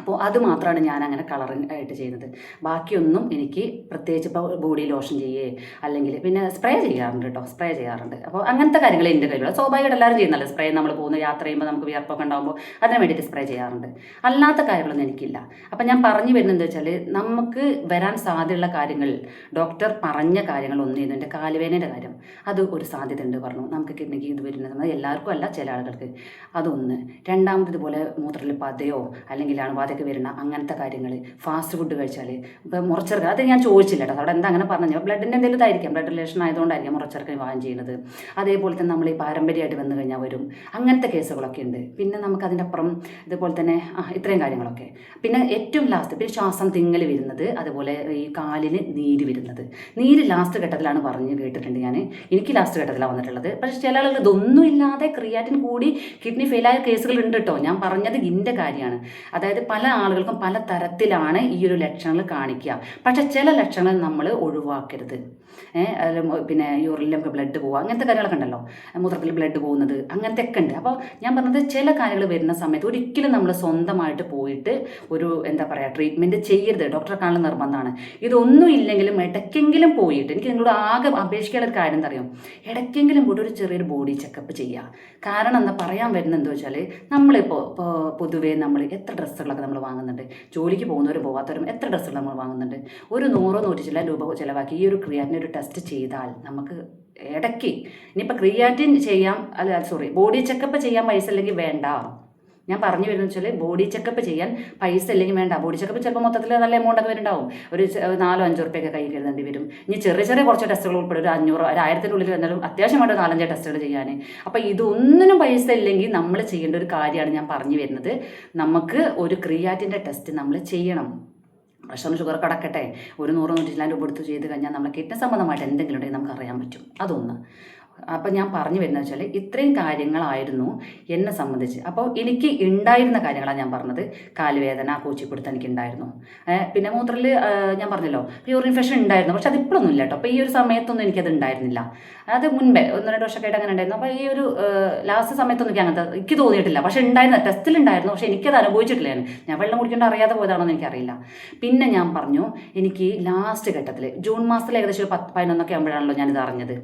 അപ്പോൾ അത് മാത്രമാണ് ഞാൻ അങ്ങനെ കളറിങ് ആയിട്ട് ചെയ്യുന്നത്. ബാക്കിയൊന്നും എനിക്ക് പ്രത്യേകിച്ച് ഇപ്പോൾ ബോഡി ലോഷൻ ചെയ്യേ അല്ലെങ്കിൽ പിന്നെ സ്പ്രേ ചെയ്യാറുണ്ട് കേട്ടോ സ്പ്രേ ചെയ്യാറുണ്ട്. അപ്പോൾ അങ്ങനത്തെ കാര്യങ്ങൾ എന്റെ കയ്യിലുള്ള. സ്വാഭാവികമായിട്ട് എല്ലാവരും ചെയ്യുന്നല്ലോ സ്പ്രേ നമ്മൾ പോകുന്ന യാത്ര ചെയ്യുമ്പോൾ നമുക്ക് വിയർപ്പൊക്കെ ഉണ്ടാകുമ്പോൾ അതിന് വേണ്ടിയിട്ട് സ്പ്രേ ചെയ്യാറുണ്ട്. അല്ലാത്ത കാര്യങ്ങളൊന്നും എനിക്കില്ല. അപ്പം ഞാൻ പറഞ്ഞു വരുന്നത് വെച്ചാൽ നമുക്ക് വരാൻ സാധ്യതയുള്ള കാര്യങ്ങൾ ഡോക്ടർ പറഞ്ഞ കാര്യങ്ങൾ ഒന്നും ചെയ്യുന്നു. എന്റെ കാലുവേനയുടെ കാര്യം. അത് ഒരു സാധ്യത ഉണ്ട് പറഞ്ഞു. നമുക്ക് കിഡ്നിക്ക് ഇത് വരുന്നത് എല്ലാവർക്കും അല്ല ചില ആളുകൾക്ക്. അതൊന്ന്. രണ്ടാമത് ഇതുപോലെ മൂത്രത്തിൽ പതയോ അല്ലെങ്കിൽ അണുബാധയൊക്കെ വരുന്ന അങ്ങനത്തെ കാര്യങ്ങൾ ഫാസ്റ്റ് ഫുഡ് കഴിച്ചാൽ ഇപ്പം മുറച്ചെറുക്കൽ അത് ഞാൻ ചോദിച്ചില്ല കേട്ടോ അവിടെ എന്താ അങ്ങനെ പറഞ്ഞു ബ്ലഡിന്റെ എന്തെങ്കിലും ഇതായിരിക്കാം. ബ്ലഡ് റിലേഷൻ ആയതുകൊണ്ടായിരിക്കും മുറച്ചെറുക്കൽ വാങ്ങാൻ ചെയ്യുന്നത്. അതേപോലെ തന്നെ നമ്മൾ ഈ പാരമ്പര്യമായിട്ട് വന്നു കഴിഞ്ഞാൽ വരും. അങ്ങനത്തെ കേസുകളൊക്കെ ഉണ്ട്. പിന്നെ നമുക്ക് അതിന്റെ അപ്പുറം ഇതുപോലെ തന്നെ ഇത്രയും കാര്യങ്ങളൊക്കെ. പിന്നെ ഏറ്റവും ലാസ്റ്റ് പിന്നെ ശ്വാസം തിങ്ങൽ വരുന്നത് അതുപോലെ ഈ കാലിന് നീര് വരുന്നത്. നീര് ലാസ്റ്റ് ഘട്ടത്തിലാണ് പറഞ്ഞ് കേട്ടിട്ടുണ്ട് ഞാൻ എനിക്ക് ലാസ്റ്റ് ഘട്ടത്തിലാണ് വന്നിട്ടുള്ളത്. പക്ഷേ ചില ആളുകൾ ഇതൊന്നും ഇല്ലാതെ ക്രിയാറ്റിൻ കൂടി കിഡ്നി ഫെയിലായ കേസുകൾ ഉണ്ട് കേട്ടോ ഞാൻ പറഞ്ഞത് ഇതിന്റെ കാര്യമാണ്. അതായത് പല ആളുകൾക്കും പല തരത്തിലാണ് ഈ ഒരു ലക്ഷണങ്ങൾ കാണിക്കുക. പക്ഷേ ചില ലക്ഷണങ്ങൾ നമ്മൾ ഒഴിവാക്കരുത്. പിന്നെ യൂറിനിലൊക്കെ ബ്ലഡ് പോവുക അങ്ങനത്തെ കാര്യങ്ങളൊക്കെ ഉണ്ടല്ലോ. മൂത്രത്തിൽ ബ്ലഡ് പോകുന്നത് അങ്ങനത്തെ ഒക്കെ ഉണ്ട്. അപ്പോൾ ഞാൻ പറഞ്ഞത് ചില കാര്യങ്ങൾ വരുന്ന സമയത്ത് ഒരിക്കലും നമ്മൾ സ്വന്തമായിട്ട് പോയിട്ട് ഒരു എന്താ പറയുക ട്രീറ്റ്മെന്റ് ചെയ്യരുത്. ഡോക്ടറെ കാണുന്ന നിർബന്ധമാണ്. ഇതൊന്നും ഇല്ലെങ്കിലും ഇടയ്ക്കെങ്കിലും പോയിട്ട് എനിക്ക് നിങ്ങളോട് ആകെ അപേക്ഷിക്കാനുള്ള ഒരു കാര്യം എന്താ അറിയോ ഇടയ്ക്കെങ്കിലും പോയിട്ട് ഒരു ചെറിയൊരു ബോഡി ചെക്കപ്പ് ചെയ്യുക. കാരണം എന്താ പറയാൻ വരുന്നത് എന്താ വെച്ചാൽ നമ്മളിപ്പോൾ ഇപ്പോൾ പൊതുവേ നമ്മൾ എത്ര ഡ്രസ്സുകളൊക്കെ നമ്മൾ വാങ്ങുന്നുണ്ട്. ജോലിക്ക് പോകുന്നവരും പോകാത്തവരും എത്ര ഡ്രസ്സുകൾ നമ്മൾ വാങ്ങുന്നുണ്ട്? ഒരു നൂറോ നൂറ്റി ചില രൂപ ചിലവാക്കി ഈ ഒരു ക്രിയാറ്റിൻ ഒരു ടെസ്റ്റ് ചെയ്താൽ നമുക്ക് ഇടയ്ക്ക് ഇനിയിപ്പോൾ ക്രിയാറ്റിൻ ചെയ്യാം അല്ല സോറി ബോഡി ചെക്കപ്പ് ചെയ്യാൻ പൈസ അല്ലെങ്കിൽ വേണ്ട. ഞാൻ പറഞ്ഞു വരുന്നത് വെച്ചാൽ ബോഡി ചെക്കപ്പ് ചെയ്യാൻ പൈസ ഇല്ലെങ്കിൽ വേണ്ട. ബോഡി ചെക്കപ്പ് ചിലപ്പോൾ മൊത്തത്തിൽ നല്ല എമൗണ്ട് ഒക്കെ വരുന്നുണ്ടാവും. ഒരു നാലോ അഞ്ചോ റുപ്യൊക്കെ കൈ കരുതേണ്ടി വരും. ഇനി ചെറിയ ചെറിയ കുറച്ച് ടെസ്റ്റുകൾ ഉൾപ്പെടെ ഒരു അഞ്ഞൂറ് ഒരു ആയിരത്തിന്റെ ഉള്ളിൽ വന്നാലും അത്യാവശ്യം ഒരു നാലഞ്ച് ടെസ്റ്റുകൾ ചെയ്യാൻ അപ്പോൾ ഇതൊന്നിനും പൈസ ഇല്ലെങ്കിൽ നമ്മൾ ചെയ്യേണ്ട ഒരു കാര്യമാണ് ഞാൻ പറഞ്ഞു വരുന്നത്. നമുക്ക് ഒരു ക്രിയാറ്റിന്റെ ടെസ്റ്റ് നമ്മൾ ചെയ്യണം. പ്രഷറും ഷുഗർ കടക്കട്ടെ. ഒരു നൂറ് നൂറ്റി രൂപ എടുത്ത് ചെയ്ത് കഴിഞ്ഞാൽ നമ്മളെ കിഡ്നി സംബന്ധമായിട്ട് എന്തെങ്കിലും ഉണ്ടെങ്കിൽ നമുക്ക് അറിയാൻ പറ്റും. അതൊന്ന്. അപ്പം ഞാൻ പറഞ്ഞു വരുന്നത് വെച്ചാൽ ഇത്രയും കാര്യങ്ങളായിരുന്നു എന്നെ സംബന്ധിച്ച്. അപ്പോൾ എനിക്ക് ഉണ്ടായിരുന്ന കാര്യങ്ങളാണ് ഞാൻ പറഞ്ഞത്. കാലുവേദന കൂച്ചിപ്പിടുത്തം എനിക്ക് ഉണ്ടായിരുന്നു പിന്നെ മൂത്രത്തിൽ ഞാൻ പറഞ്ഞല്ലോ യൂറിൻ ഇൻഫെക്ഷൻ ഉണ്ടായിരുന്നു. പക്ഷെ അത് ഇപ്പോഴൊന്നും ഇല്ല കേട്ടോ. അപ്പോൾ ഈ ഒരു സമയത്തൊന്നും എനിക്കത് ഉണ്ടായിരുന്നില്ല. അത് മുൻപേ ഒന്ന് രണ്ട് വർഷമായിട്ട് അങ്ങനെ ഉണ്ടായിരുന്നു. അപ്പോൾ ഈ ഒരു ലാസ്റ്റ് സമയത്തൊന്നും എനിക്ക് അങ്ങനത്തെ എനിക്ക് തോന്നിയിട്ടില്ല. പക്ഷെ ഉണ്ടായിരുന്ന ടെസ്റ്റിൽ ഉണ്ടായിരുന്നു. പക്ഷെ എനിക്കത് അനുഭവിച്ചിട്ടില്ല ഞാൻ. വെള്ളം കുടിക്കേണ്ട അറിയാതെ പോയതാണെന്ന് എനിക്കറിയില്ല. പിന്നെ ഞാൻ പറഞ്ഞു എനിക്ക് ലാസ്റ്റ് ഘട്ടത്തിൽ ജൂൺ മാസത്തിൽ ഏകദേശം ഒരു പത്ത് പതിനൊന്നൊക്കെ ആകുമ്പോഴാണല്ലോ ഞാനിത് അറിഞ്ഞത്.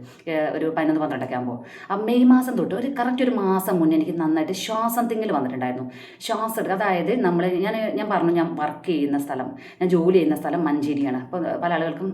ഒരു പതിനൊന്ന് പന്ത്രണ്ടൊക്കെ പോകും. ആ മെയ് മാസം തൊട്ട് ഒരു കറക്റ്റ് ഒരു മാസം മുന്നേ എനിക്ക് നന്നായിട്ട് ശ്വാസം തിങ്ങൽ വന്നിട്ടുണ്ടായിരുന്നു. ശ്വാസം എടുക്കുക അതായത് നമ്മൾ ഞാൻ ഞാൻ പറഞ്ഞു ഞാൻ വർക്ക് ചെയ്യുന്ന സ്ഥലം ഞാൻ ജോലി ചെയ്യുന്ന സ്ഥലം മഞ്ചേരിയാണ്. അപ്പോൾ പല ആളുകൾക്കും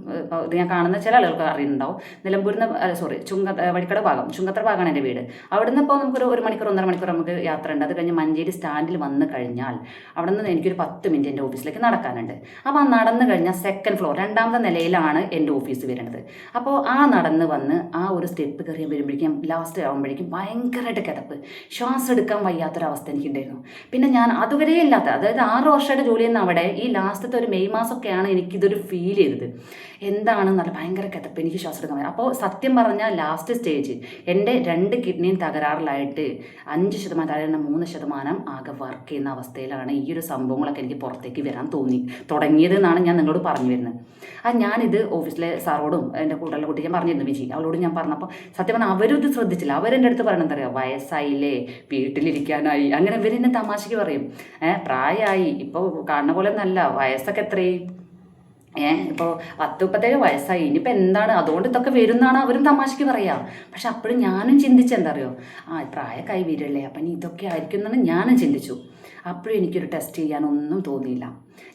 ഇത് ഞാൻ കാണുന്ന ചില ആളുകൾക്ക് അറിയുന്നുണ്ടാവും. നിലമ്പൂരിൽ നിന്ന് സോറി ചുങ്ക വഴിക്കട ഭാഗം ചുങ്കത്തറ ഭാഗമാണ് എന്റെ വീട്. അവിടുന്ന് ഇപ്പോൾ നമുക്കൊരു ഒരു മണിക്കൂർ ഒന്നര മണിക്കൂർ നമുക്ക് യാത്ര ഉണ്ട്. അത് കഴിഞ്ഞ് മഞ്ചേരി സ്റ്റാൻഡിൽ വന്ന് കഴിഞ്ഞാൽ അവിടെ നിന്ന് എനിക്കൊരു പത്ത് മിനിറ്റ് എന്റെ ഓഫീസിലേക്ക് നടക്കാനുണ്ട്. അപ്പോൾ ആ നടന്നു കഴിഞ്ഞാൽ സെക്കൻഡ് ഫ്ലോർ രണ്ടാമത്തെ നിലയിലാണ് എന്റെ ഓഫീസ് വരുന്നത്. അപ്പോൾ ആ നടന്ന് വന്ന് ആ ഒരു സ്റ്റെപ്പ് കയറി വരുമ്പോഴേക്കും ലാസ്റ്റ് ആകുമ്പോഴേക്കും ഭയങ്കരമായിട്ട് കിടപ്പ് ശ്വാസം എടുക്കാൻ വയ്യാത്തൊരവസ്ഥ എനിക്കുണ്ടായിരുന്നു. പിന്നെ ഞാൻ അതുവരെ ഇല്ലാത്ത അതായത് ആറ് വർഷമായിട്ട് ജോലി ചെയ്യുന്ന അവിടെ ഈ ലാസ്റ്റത്തെ ഒരു മെയ് മാസമൊക്കെയാണ് എനിക്കിതൊരു ഫീൽ ചെയ്തത്. എന്താണെന്നല്ല ഭയങ്കര കിതപ്പ്. എനിക്ക് ശ്വാസം എടുക്കാൻ അപ്പോൾ സത്യം പറഞ്ഞാൽ ലാസ്റ്റ് സ്റ്റേജ് എന്റെ രണ്ട് കിഡ്നിയും തകരാറിലായിട്ട് അഞ്ച് ശതമാനം താഴെ മൂന്ന് ശതമാനം ആകെ വർക്ക് ചെയ്യുന്ന അവസ്ഥയിലാണ് ഈ ഒരു സംഭവങ്ങളൊക്കെ എനിക്ക് പുറത്തേക്ക് വരാൻ തോന്നി തുടങ്ങിയത് എന്നാണ് ഞാൻ നിങ്ങളോട് പറഞ്ഞു വരുന്നത്. ആ ഞാനിത് ഓഫീസിലെ സാറോടും എന്റെ കൂടെയുള്ള കുട്ടി ഞാൻ പറഞ്ഞിരുന്നു വിജി. അവളോട് ഞാൻ പറഞ്ഞപ്പോൾ സത്യം പറഞ്ഞാൽ അവരും ഇത് ശ്രദ്ധിച്ചില്ല. അവരെന്റെ അടുത്ത് പറയണം എന്താ പറയുക വയസ്സായില്ലേ വീട്ടിലിരിക്കാനായി. അങ്ങനെ എന്നെ തമാശയ്ക്ക് പറയും. ഏഹ് പ്രായമായി ഇപ്പോൾ കാണുന്ന പോലെ നല്ല വയസ്സൊക്കെ എത്രയും ഏഹ് ഇപ്പോൾ പത്ത് മുപ്പത്തേഴ് വയസ്സായി. ഇനിയിപ്പോൾ എന്താണ്? അതുകൊണ്ട് ഇതൊക്കെ വരുന്നാണ് അവരും തമാശയ്ക്ക് പറയാ. പക്ഷെ അപ്പോഴും ഞാനും ചിന്തിച്ചെന്താ അറിയോ? ആ പ്രായക്കായി വരല്ലേ അപ്പം ഇതൊക്കെ ആയിരിക്കും എന്നാണ് ഞാനും ചിന്തിച്ചു. അപ്പോഴും എനിക്കൊരു ടെസ്റ്റ് ചെയ്യാനൊന്നും തോന്നിയില്ല.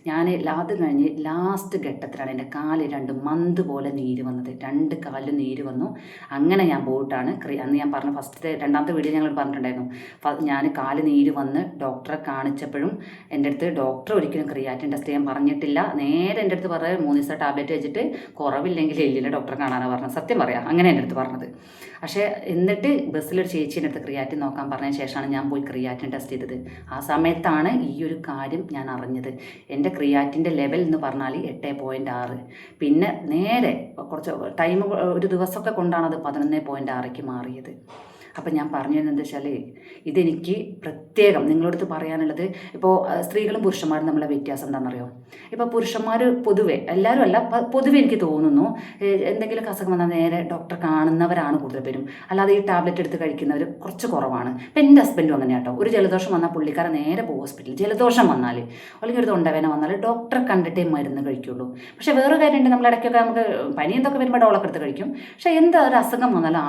ഞാൻ അത് കഴിഞ്ഞ് ലാസ്റ്റ് ഘട്ടത്തിലാണ് എന്റെ കാൽ രണ്ട് മന്ത് പോലെ നീര് വന്നത്. രണ്ട് കാലിൽ നീര് വന്നു. അങ്ങനെ ഞാൻ പോയിട്ടാണ് അന്ന് ഞാൻ പറഞ്ഞ ഫസ്റ്റത്തെ രണ്ടാമത്തെ വീഡിയോ ഞങ്ങൾ പറഞ്ഞിട്ടുണ്ടായിരുന്നു. ഞാൻ കാൽ നീര് വന്ന് ഡോക്ടറെ കാണിച്ചപ്പോഴും എന്റെ അടുത്ത് ഡോക്ടർ ഒരിക്കലും ക്രിയാറ്റിൻ ടെസ്റ്റ് ചെയ്യാൻ പറഞ്ഞിട്ടില്ല. നേരെ എന്റെ അടുത്ത് പറയാം മൂന്ന് ദിവസം ടാബ്ലറ്റ് വെച്ചിട്ട് കുറവില്ലെങ്കിൽ ഇല്ലില്ല ഡോക്ടറെ കാണാനാണ് പറഞ്ഞത്. സത്യം പറയാം. അങ്ങനെ എന്റെ അടുത്ത് പറഞ്ഞത്. പക്ഷേ എന്നിട്ട് ബസ്സിലൊരു ചേച്ചീന്റെ അടുത്ത് ക്രിയാറ്റിൻ നോക്കാൻ പറഞ്ഞ ശേഷമാണ് ഞാൻ പോയി ക്രിയാറ്റിൻ ടെസ്റ്റ് ചെയ്തത്. ആ സമയത്താണ് ഈ ഒരു കാര്യം ഞാൻ അറിഞ്ഞത്. എന്റെ ക്രിയാറ്റിന്റെ ലെവൽ എന്ന് പറഞ്ഞാൽ എട്ട് പോയിന്റ് ആറ്. പിന്നെ നേരെ കുറച്ച് ടൈം ഒരു ദിവസമൊക്കെ കൊണ്ടാണ് അത് പതിനൊന്ന് പോയിന്റ് ആറേക്ക് മാറിയത്. അപ്പം ഞാൻ പറഞ്ഞു തരുന്നത് വെച്ചാൽ ഇതെനിക്ക് പ്രത്യേകം നിങ്ങളടുത്ത് പറയാനുള്ളത് ഇപ്പോൾ സ്ത്രീകളും പുരുഷന്മാരും നമ്മളെ വ്യത്യാസം എന്താണെന്നറിയോ? ഇപ്പോൾ പുരുഷന്മാർ പൊതുവെ എല്ലാവരും അല്ല പൊതുവെ എനിക്ക് തോന്നുന്നു എന്തെങ്കിലുമൊക്കെ എന്തെങ്കിലും അസുഖം വന്നാൽ നേരെ ഡോക്ടർ കാണുന്നവരാണ് കൂടുതൽ പേരും. അല്ലാതെ ഈ ടാബ്ലറ്റ് എടുത്ത് കഴിക്കുന്നവർ കുറച്ച് കുറവാണ്. ഇപ്പം എന്റെ ഹസ്ബൻഡും അങ്ങനെ കേട്ടോ ഒരു ജലദോഷം വന്നാൽ പുള്ളിക്കാരൻ നേരെ പോകും ഹോസ്പിറ്റലിൽ ജലദോഷം വന്നാൽ അല്ലെങ്കിൽ ഒരു തൊണ്ടവേന വന്നാൽ ഡോക്ടറെ കണ്ടിട്ടേ മരുന്ന് കഴിക്കുള്ളൂ. പക്ഷേ വേറെ കാര്യമുണ്ട് നമ്മൾ ഇടയ്ക്കൊക്കെ നമുക്ക് പനി എന്തൊക്കെ വരുമ്പോൾ ഡോളൊക്കെ എടുത്ത് കഴിക്കും. പക്ഷേ എന്താ ഒരു അസുഖം വന്നാലും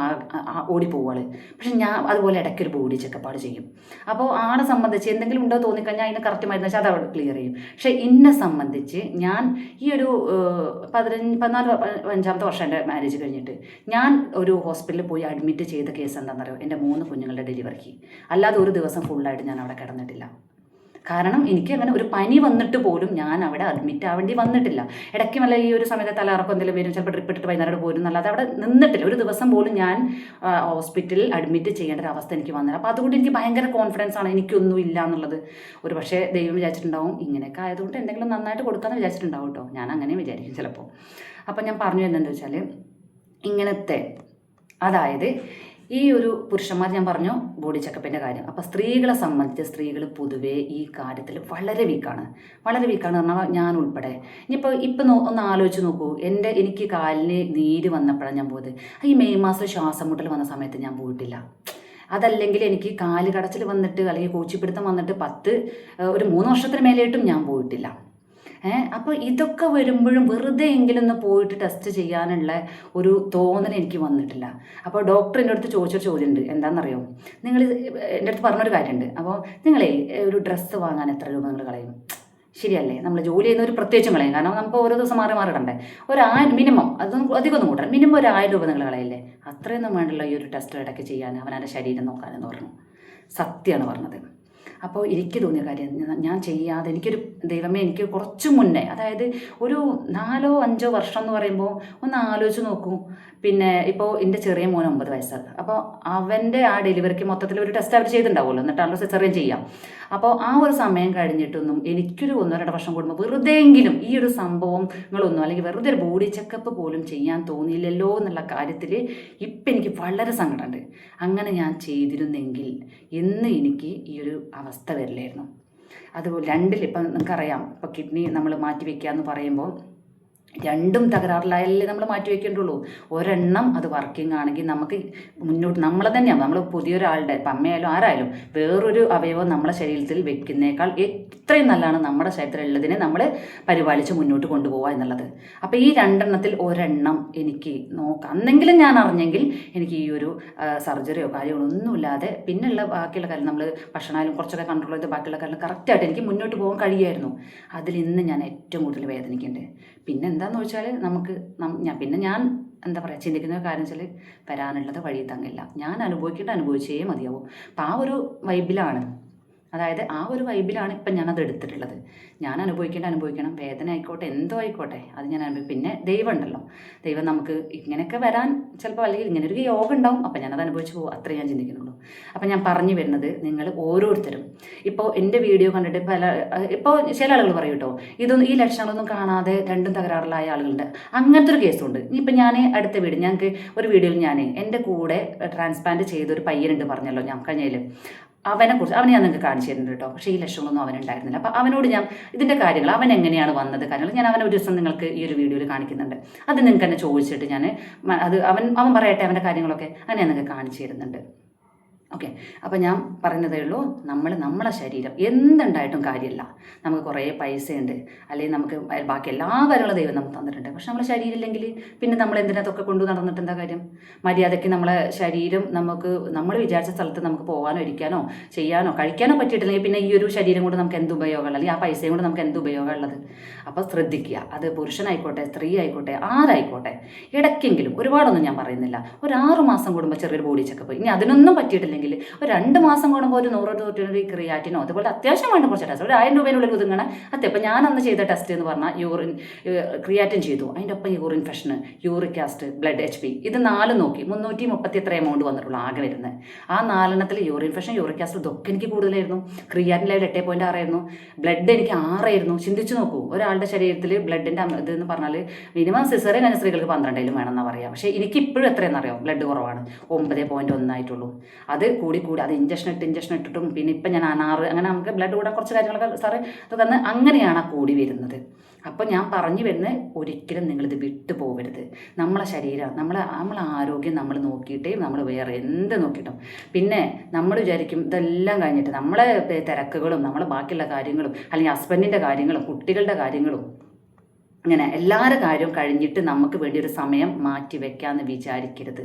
ഓടിപ്പോവാൾ പക്ഷെ ഞാൻ അതുപോലെ ഇടയ്ക്ക് ഒരു ബോഡി ചെക്കപ്പാട് ചെയ്യും. അപ്പോൾ ആളെ സംബന്ധിച്ച് എന്തെങ്കിലും ഉണ്ടോ തോന്നിക്കഴിഞ്ഞാൽ അതിന് കറക്റ്റ് മരുന്ന് വെച്ചാൽ അത് അവിടെ ക്ലിയർ ചെയ്യും. പക്ഷേ എന്നെ സംബന്ധിച്ച് ഞാൻ ഈ ഒരു പതിനഞ്ച് പതിനാല് അഞ്ചാമത്തെ വർഷം എന്റെ മാരേജ് കഴിഞ്ഞിട്ട് ഞാൻ ഒരു ഹോസ്പിറ്റലിൽ പോയി അഡ്മിറ്റ് ചെയ്ത കേസ് എന്താണെന്നറിയോ എന്റെ മൂന്ന് കുഞ്ഞുങ്ങളുടെ ഡെലിവറിക്ക് അല്ലാതെ ഒരു ദിവസം ഫുള്ളായിട്ട് ഞാൻ അവിടെ കിടന്നിട്ടില്ല. കാരണം എനിക്ക് അങ്ങനെ ഒരു പനി വന്നിട്ട് പോലും ഞാൻ അവിടെ അഡ്മിറ്റ് ആവേണ്ടി വന്നിട്ടില്ല. ഇടയ്ക്ക് വല്ല ഈ ഒരു സമയത്ത് തലകറക്കം എന്തെങ്കിലും വരും ചിലപ്പോൾ ട്രിപ്പ് ഇട്ടിട്ട് വൈകുന്നേരം പോരും എന്നല്ലാതെ അവിടെ നിന്നിട്ടില്ല. ഒരു ദിവസം പോലും ഞാൻ ഹോസ്പിറ്റലിൽ അഡ്മിറ്റ് ചെയ്യേണ്ട ഒരു അവസ്ഥ എനിക്ക് വന്നില്ല. അപ്പോൾ അതുകൊണ്ട് എനിക്ക് ഭയങ്കര കോൺഫിഡൻസ് ആണ്. എനിക്കൊന്നും ഇല്ല എന്നുള്ളത്. ഒരു പക്ഷേ ദൈവം വിചാരിച്ചിട്ടുണ്ടാവും ഇങ്ങനെയൊക്കെ ആയതുകൊണ്ട് എന്തെങ്കിലും നന്നായിട്ട് കൊടുക്കാമെന്ന് വിചാരിച്ചിട്ടുണ്ടാവും കേട്ടോ ഞാൻ അങ്ങനെ വിചാരിക്കും ചിലപ്പോൾ അപ്പം ഞാൻ പറഞ്ഞു എന്താണെന്ന് വെച്ചാൽ ഇങ്ങനത്തെ അതായത് ഈ ഒരു പുരുഷന്മാർ ഞാൻ പറഞ്ഞു ബോഡി ചെക്കപ്പിന്റെ കാര്യം. അപ്പോൾ സ്ത്രീകളെ സംബന്ധിച്ച് സ്ത്രീകൾ പൊതുവേ ഈ കാര്യത്തിൽ വളരെ വീക്കാണ് വളരെ വീക്കാണ് പറഞ്ഞാൽ ഞാൻ ഉൾപ്പെടെ. ഇനിയിപ്പോൾ ഇപ്പം ഒന്ന് ആലോചിച്ച് നോക്കൂ. എന്റെ എനിക്ക് കാലിന് നീര് വന്നപ്പോഴാണ് ഞാൻ പോയത്. ഈ മെയ് മാസം ശ്വാസം മുട്ടൽ വന്ന സമയത്ത് ഞാൻ പോയിട്ടില്ല. അതല്ലെങ്കിൽ എനിക്ക് കാൽ കടച്ചിൽ വന്നിട്ട് അല്ലെങ്കിൽ കോച്ചിപ്പിടുത്തം വന്നിട്ട് പത്ത് ഒരു മൂന്ന് വർഷത്തിന് മേലെയായിട്ടും ഞാൻ പോയിട്ടില്ല. അപ്പോൾ ഇതൊക്കെ വരുമ്പോഴും വെറുതെ എങ്കിലും ഒന്ന് പോയിട്ട് ടെസ്റ്റ് ചെയ്യാനുള്ള ഒരു തോന്നൽ എനിക്ക് വന്നിട്ടില്ല. അപ്പോൾ ഡോക്ടർ എന്റെ അടുത്ത് ചോദിച്ചൊരു ചോദ്യമുണ്ട്. എന്താണെന്നറിയോ നിങ്ങൾ എന്റെ അടുത്ത് പറഞ്ഞൊരു കാര്യമുണ്ട്. അപ്പോൾ നിങ്ങളെ ഒരു ഡ്രസ്സ് വാങ്ങാൻ എത്ര രൂപ നിങ്ങൾ കളയും? ശരിയല്ലേ? നമ്മൾ ജോലി ചെയ്യുന്ന ഒരു പ്രത്യേകിച്ചും കളയും. കാരണം നമുക്ക് ഓരോ ദിവസം മാറി മാറി ഇടണ്ടേ ഒരു ആയിരം മിനിമം അത് അധികം ഒന്നും കൂട്ടണം മിനിമം ഒരു ആയിരം രൂപ നിങ്ങൾ കളയില്ലേ? അത്രയൊന്നും വേണ്ടല്ലോ ഈ ഒരു ടെസ്റ്റ് ഇടയ്ക്ക് ചെയ്യാൻ അവനവന്റെ ശരീരം നോക്കാനെന്ന് പറഞ്ഞു. സത്യമാണ് പറഞ്ഞത്. അപ്പോൾ എനിക്ക് തോന്നിയ കാര്യം ഞാൻ- ചെയ്യാതെ എനിക്കൊരു ദൈവമേ എനിക്ക് കുറച്ച് മുന്നേ അതായത് ഒരു നാലോ അഞ്ചോ വർഷം എന്ന് പറയുമ്പോൾ ഒന്ന് ആലോചിച്ച് നോക്കൂ. പിന്നെ ഇപ്പോൾ എന്റെ ചെറിയ മോൻ ഒമ്പത് വയസ്സാണ് അപ്പോൾ അവന്റെ ആ ഡെലിവറിക്ക് മൊത്തത്തിൽ ഒരു ടെസ്റ്റ് അവർ ചെയ്തിട്ടുണ്ടാവുമല്ലോ. എന്നിട്ടാണല്ലോ സിസറിയൻ ചെയ്യാം. അപ്പോൾ ആ ഒരു സമയം കഴിഞ്ഞിട്ടൊന്നും എനിക്കൊരു ഒന്നോ രണ്ടോ വർഷം കൂടുമ്പോൾ വെറുതെയെങ്കിലും ഈ ഒരു സംഭവങ്ങളൊന്നും അല്ലെങ്കിൽ വെറുതെ ഒരു ബോഡി ചെക്കപ്പ് പോലും ചെയ്യാൻ തോന്നിയില്ലല്ലോ എന്നുള്ള കാര്യത്തിൽ ഇപ്പം എനിക്ക് വളരെ സങ്കടമുണ്ട്. അങ്ങനെ ഞാൻ ചെയ്തിരുന്നെങ്കിൽ ഇന്ന് എനിക്ക് ഈ ഒരു അവസ്ഥ വരില്ലായിരുന്നു. അതുപോലെ രണ്ടിൽ ഇപ്പം നിങ്ങൾക്കറിയാം ഇപ്പം കിഡ്നി നമ്മൾ മാറ്റി വയ്ക്കുക എന്ന് പറയുമ്പോൾ രണ്ടും തകരാറിലായാലേ നമ്മൾ മാറ്റി വയ്ക്കേണ്ടുള്ളൂ ഒരെണ്ണം അത് വർക്കിംഗ് ആണെങ്കിൽ നമുക്ക് മുന്നോട്ട് നമ്മളെ തന്നെയാണ് നമ്മൾ പുതിയൊരാളുടെ അമ്മയായാലും ആരായാലും വേറൊരു അവയവം നമ്മളെ ശരീരത്തിൽ വെക്കുന്നേക്കാൾ എത്രയും നല്ലതാണ് നമ്മുടെ ശരീരത്തിലുള്ളതിനെ നമ്മൾ പരിപാലിച്ച് മുന്നോട്ട് കൊണ്ടുപോകുക എന്നുള്ളത്. അപ്പോൾ ഈ രണ്ടെണ്ണത്തിൽ ഒരെണ്ണം എനിക്ക് നോക്കാം. അന്നെങ്കിലും ഞാൻ അറിഞ്ഞെങ്കിൽ എനിക്ക് ഈ ഒരു സർജറിയോ കാര്യങ്ങളോ ഒന്നുമില്ലാതെ പിന്നെയുള്ള ബാക്കിയുള്ള കാര്യം നമ്മൾ ഭക്ഷണമായാലും കുറച്ചൊക്കെ കൺട്രോൾ ചെയ്ത് ബാക്കിയുള്ള കാര്യം കറക്റ്റായിട്ട് എനിക്ക് മുന്നോട്ട് പോകാൻ കഴിയുമായിരുന്നു അതിൽ ഇന്ന് ഞാൻ ഏറ്റവും കൂടുതൽ വേദനിക്കുന്നുണ്ട്. പിന്നെ എന്താണെന്ന് വെച്ചാൽ നമുക്ക് ഞാൻ പിന്നെ ഞാൻ എന്താ പറയുക ചിന്തിക്കുന്ന കാര്യം വെച്ചാൽ വരാനുള്ളത് വഴി തങ്ങില്ല. ഞാൻ അനുഭവിക്കേണ്ട അനുഭവിച്ചേ മതിയാവും. അപ്പം ആ ഒരു വൈബിലാണ് അതായത് ആ ഒരു വൈബിലാണ് ഇപ്പം അത് എടുത്തിട്ടുള്ളത്. ഞാൻ അനുഭവിക്കേണ്ട അനുഭവിക്കണം. വേദന ആയിക്കോട്ടെ എന്തോ ആയിക്കോട്ടെ അത് ഞാൻ അനുഭവിക്കും പിന്നെ ദൈവം ഉണ്ടല്ലോ. ദൈവം നമുക്ക് ഇങ്ങനെയൊക്കെ വരാൻ ചിലപ്പോൾ അല്ലെങ്കിൽ ഇങ്ങനെ ഒരു യോഗം ഉണ്ടാവും. അപ്പം ഞാനത് അനുഭവിച്ചു പോകും. അത്രേ ഞാൻ ചിന്തിക്കുന്നുള്ളൂ. അപ്പം ഞാൻ പറഞ്ഞു വരുന്നത് നിങ്ങൾ ഓരോരുത്തരും. ഇപ്പോൾ എന്റെ വീഡിയോ കണ്ടിട്ട് പല ഇപ്പോൾ ചില ആളുകൾ പറയും കേട്ടോ ഇതൊന്നും ഈ ലക്ഷണങ്ങളൊന്നും കാണാതെ രണ്ടും തകരാറിലായ ആളുകളുണ്ട്. അങ്ങനത്തെ ഒരു കേസുണ്ട് ഇനിയിപ്പോൾ ഞാൻ അടുത്ത വീഡിയോ ഞങ്ങൾക്ക് ഒരു വീഡിയോയിൽ ഞാൻ എന്റെ കൂടെ ട്രാൻസ്പ്ലാന്റ് ചെയ്തൊരു പയ്യനുണ്ട് പറഞ്ഞല്ലോ ഞാൻ കഴിഞ്ഞതിൽ. അവനെ കുറിച്ച് അവനെ ഞാൻ നിങ്ങൾക്ക് കാണിച്ചു തരുന്നുണ്ട് കേട്ടോ. പക്ഷേ ഈ ലക്ഷണങ്ങളൊന്നും അവനുണ്ടായിരുന്നില്ല. അപ്പോൾ അവനോട് ഞാൻ ഇതിന്റെ കാര്യങ്ങൾ അവൻ എങ്ങനെയാണ് വന്നത് കാര്യങ്ങൾ ഞാൻ അവനെ ഒരു ദിവസം നിങ്ങൾക്ക് ഈ ഒരു വീഡിയോയിൽ കാണിക്കുന്നുണ്ട്. അത് നിങ്ങൾക്ക് തന്നെ ചോദിച്ചിട്ട് ഞാൻ അത് അവൻ അവൻ പറയട്ടെ അവന്റെ കാര്യങ്ങളൊക്കെ. അങ്ങനെ ഞാൻ നിങ്ങൾക്ക് കാണിച്ചു തരുന്നുണ്ട്. ഓക്കെ അപ്പോൾ ഞാൻ പറയുന്നതേ ഉള്ളൂ നമ്മൾ നമ്മളെ ശരീരം എന്തുണ്ടായിട്ടും കാര്യമില്ല. നമുക്ക് കുറേ പൈസയുണ്ട്. അല്ലെങ്കിൽ നമുക്ക് ബാക്കി എല്ലാ കാര്യങ്ങളും ദൈവം നമുക്ക് തന്നിട്ടുണ്ട്. പക്ഷെ നമ്മളെ ശരീരം ഇല്ലെങ്കിൽ പിന്നെ നമ്മൾ എന്തിനകത്തൊക്കെ കൊണ്ടു നടന്നിട്ട് എന്താ കാര്യം? മര്യാദയ്ക്ക് നമ്മളെ ശരീരം നമുക്ക് നമ്മൾ വിചാരിച്ച സ്ഥലത്ത് നമുക്ക് പോകാനോ ഇരിക്കാനോ ചെയ്യാനോ കഴിക്കാനോ പറ്റിയിട്ടില്ലെങ്കിൽ പിന്നെ ഈ ഒരു ശരീരം കൊണ്ട് നമുക്ക് എന്ത് ഉപയോഗമുള്ളത് അല്ലെങ്കിൽ ആ പൈസയും കൊണ്ട് നമുക്ക് എന്ത് ഉപയോഗമുള്ളത്? അപ്പോൾ ശ്രദ്ധിക്കുക. അത് പുരുഷനായിക്കോട്ടെ സ്ത്രീ ആയിക്കോട്ടെ ആരായിക്കോട്ടെ ഇടയ്ക്കെങ്കിലും ഒരുപാടൊന്നും ഞാൻ പറയുന്നില്ല. ഒരു ആറ് മാസം കൂടുമ്പോൾ ചെറിയൊരു ബോഡി ചെക്കപ്പ് ഇനി അതിനൊന്നും പറ്റിയിട്ടില്ലെങ്കിൽ ഒരു രണ്ട് മാസം കൂടുമ്പോൾ ഒരു നൂറ് തൊണ്ണൂറ് ക്രിയാറ്റിനോ അതുപോലെ അത്യാവശ്യം വേണ്ട കുറച്ച് ടെസ്റ്റ് ഒരു ആയിരം രൂപേനുള്ളിൽ ഒതുങ്ങണ. അത് ഇപ്പം ഞാൻ അന്ന് ചെയ്ത ടെസ്റ്റ് എന്ന് പറഞ്ഞാൽ യൂറിൻ ക്രിയാറ്റിൻ ചെയ്തു. അതിന്റെ ഒപ്പം urine infection uric acid blood H P ഇത് നാല് നോക്കി. മുന്നൂറ്റി മുപ്പത്തി എത്ര എമൗണ്ട് വന്നിട്ടുള്ളൂ ആകെ വരുന്നത്. ആ നാലെണ്ണത്തിൽ യൂറിൻ ഫെഷൻ യൂറിക് ആസിഡ് ഇതൊക്കെ എനിക്ക് കൂടുതലായിരുന്നു. ക്രിയാറ്റിൻ ലെവൽ എട്ടേ പോയിന്റ് ആറായിരുന്നു ബ്ലഡ് എനിക്ക് ആറായിരുന്നു ചിന്തിച്ചു നോക്കൂ. ഒരാളുടെ ശരീരത്തിൽ ബ്ലഡിന്റെ ഇത് എന്ന് പറഞ്ഞാൽ മിനിമം സിസറിയൻ അതിന് സ്ത്രീകൾക്ക് പന്ത്രണ്ടിലും വേണമെന്നാണ് പറയാം. പക്ഷേ എനിക്ക് ഇപ്പോഴും എത്രയെന്നറിയാം ബ്ലഡ് കുറവാണ്. ഒമ്പത് പോയിന്റ് ഒന്നായിട്ടുള്ളൂ അത് കൂടി കൂടി അത് ഇഞ്ചക്ഷൻ ഇട്ട് ഇഞ്ചക്ഷൻ ഇട്ടിട്ടും പിന്നെ ഇപ്പം ഞാൻ അനാറ് അങ്ങനെ നമുക്ക് ബ്ലഡ് കൂടാൻ കുറച്ച് കാര്യങ്ങളൊക്കെ സാറ് ഇത് തന്ന് അങ്ങനെയാണ് കൂടി വരുന്നത്. അപ്പോൾ ഞാൻ പറഞ്ഞു വരുന്നത് ഒരിക്കലും നിങ്ങളിത് വിട്ടു പോകരുത് നമ്മളെ ശരീരം നമ്മളെ നമ്മളെ ആരോഗ്യം നമ്മൾ നോക്കിയിട്ടേ നമ്മൾ വേറെ എന്ത് നോക്കിയിട്ടും. പിന്നെ നമ്മൾ വിചാരിക്കും ഇതെല്ലാം കഴിഞ്ഞിട്ട് നമ്മളെ തിരക്കുകളും നമ്മളെ ബാക്കിയുള്ള കാര്യങ്ങളും അല്ലെങ്കിൽ ഹസ്ബൻഡിന്റെ കാര്യങ്ങളും കുട്ടികളുടെ കാര്യങ്ങളും ഇങ്ങനെ എല്ലാവരുടെ കാര്യവും കഴിഞ്ഞിട്ട് നമുക്ക് വേണ്ടി ഒരു സമയം മാറ്റി വെക്കാമെന്ന് വിചാരിക്കരുത്.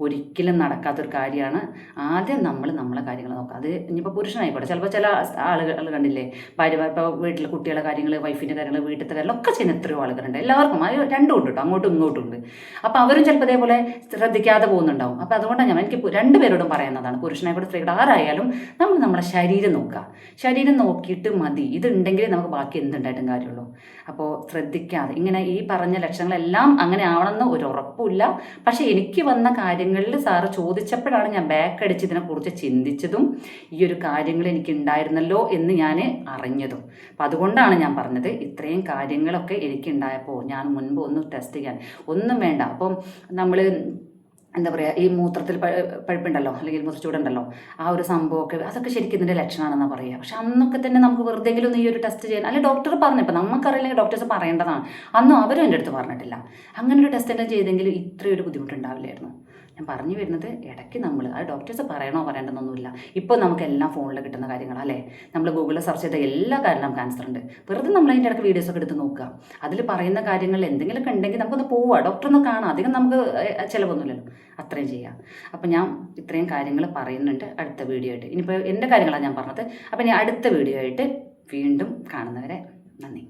ഒരിക്കലും നടക്കാത്തൊരു കാര്യമാണ്. ആദ്യം നമ്മൾ നമ്മളെ കാര്യങ്ങൾ നോക്കുക. അത് ഇനിയിപ്പോൾ പുരുഷനായിക്കോട്ടെ. ചിലപ്പോൾ ചില ആളുകൾ കണ്ടില്ലേ? ഭാര്യ ഇപ്പോൾ വീട്ടിലെ കുട്ടികളെ കാര്യങ്ങൾ വൈഫിന്റെ കാര്യങ്ങൾ വീട്ടിലത്തെ കാര്യങ്ങളൊക്കെ ചെയ്യുന്ന എത്രയോ ആളുകളുണ്ട്. എല്ലാവർക്കും അത് രണ്ടും ഉണ്ട് കേട്ടോ. അങ്ങോട്ടും ഇങ്ങോട്ടും ഉണ്ട്. അപ്പോൾ അവരും ചിലപ്പോൾ ഇതേപോലെ ശ്രദ്ധിക്കാതെ പോകുന്നുണ്ടാവും. അപ്പോൾ അതുകൊണ്ടാണ് ഞാൻ എനിക്ക് രണ്ടുപേരോടും പറയുന്നതാണ്. പുരുഷനായിക്കോട്ടെ സ്ത്രീയുടെ ആരായാലും നമ്മൾ നമ്മുടെ ശരീരം നോക്കുക. ശരീരം നോക്കിയിട്ട് മതി. ഇതുണ്ടെങ്കിൽ നമുക്ക് ബാക്കി എന്തുണ്ടായിട്ടും കാര്യമുള്ളൂ. അപ്പോൾ ശ്രദ്ധിക്കാതെ ഇങ്ങനെ ഈ പറഞ്ഞ ലക്ഷണങ്ങളെല്ലാം അങ്ങനെ ആവണമെന്ന് ഒരു ഉറപ്പില്ല പക്ഷേ എനിക്ക് വന്ന കാര്യങ്ങളിൽ സാറ് ചോദിച്ചപ്പോഴാണ് ഞാൻ ബാക്ക് അടിച്ച് ഇതിനെക്കുറിച്ച് ചിന്തിച്ചതും ഈ ഒരു കാര്യങ്ങൾ എനിക്ക് ഉണ്ടായിരുന്നല്ലോ എന്ന് ഞാൻ അറിഞ്ഞതും. അപ്പം അതുകൊണ്ടാണ് ഞാൻ പറഞ്ഞത് ഇത്രയും കാര്യങ്ങളൊക്കെ എനിക്കുണ്ടായപ്പോൾ ഞാൻ മുൻപ് ഒന്ന് ടെസ്റ്റ് ചെയ്യാൻ. ഒന്നും വേണ്ട. അപ്പം നമ്മൾ എന്താ പറയുക ഈ മൂത്രത്തിൽ പഴ- പഴുപ്പുണ്ടല്ലോ അല്ലെങ്കിൽ മൂത്രച്ചൂടുണ്ടല്ലോ ആ ഒരു സംഭവമൊക്കെ അതൊക്കെ ശരിക്കും ഇതിന്റെ ലക്ഷണമാണെന്നാണ് പറയുക പക്ഷെ അന്നൊക്കെ തന്നെ നമുക്ക് വെറുതെ ഒന്ന് ഈ ഒരു ടെസ്റ്റ് ചെയ്യാൻ അല്ലെങ്കിൽ ഡോക്ടർ പറഞ്ഞു ഇപ്പം നമുക്കറിയില്ലെങ്കിൽ ഡോക്ടേഴ്സ് പറയേണ്ടതാണ്. അന്നും അവരും എന്റെ അടുത്ത് പറഞ്ഞിട്ടില്ല. അങ്ങനെ ഒരു ടെസ്റ്റ് എല്ലാം ചെയ്തെങ്കിൽ ഇത്രയൊരു ബുദ്ധിമുട്ടുണ്ടാവില്ലായിരുന്നു. ഞാൻ പറഞ്ഞു വരുന്നത് ഇടയ്ക്ക് നമ്മൾ അത് ഡോക്ടേഴ്സ് പറയണോ പറയേണ്ടതൊന്നുമില്ല ഇപ്പോൾ നമുക്ക് എല്ലാം ഫോണിൽ കിട്ടുന്ന കാര്യങ്ങളാണ് അല്ലേ? നമ്മൾ ഗൂഗിളിൽ സെർച്ച് ചെയ്ത എല്ലാ കാര്യവും നമുക്ക് ആൻസർ ഉണ്ട്. വെറുതെ നമ്മൾ അതിന്റെ ഇടയ്ക്ക് വീഡിയോസൊക്കെ എടുത്ത് നോക്കുക. അതിൽ പറയുന്ന കാര്യങ്ങൾ എന്തെങ്കിലുമൊക്കെ ഉണ്ടെങ്കിൽ നമുക്കൊന്ന് പോവുക. ഡോക്ടറൊന്ന് കാണാം അധികം നമുക്ക് ചിലവൊന്നുമില്ലല്ലോ. അത്രയും ചെയ്യാം. അപ്പം ഞാൻ ഇത്രയും കാര്യങ്ങൾ പറയുന്നുണ്ട് അടുത്ത വീഡിയോ ആയിട്ട്. ഇനിയിപ്പോൾ എന്റെ കാര്യങ്ങളാണ് ഞാൻ പറഞ്ഞത്. അപ്പം ഇനി അടുത്ത വീഡിയോ ആയിട്ട് വീണ്ടും കാണുന്നവരെ നന്ദി.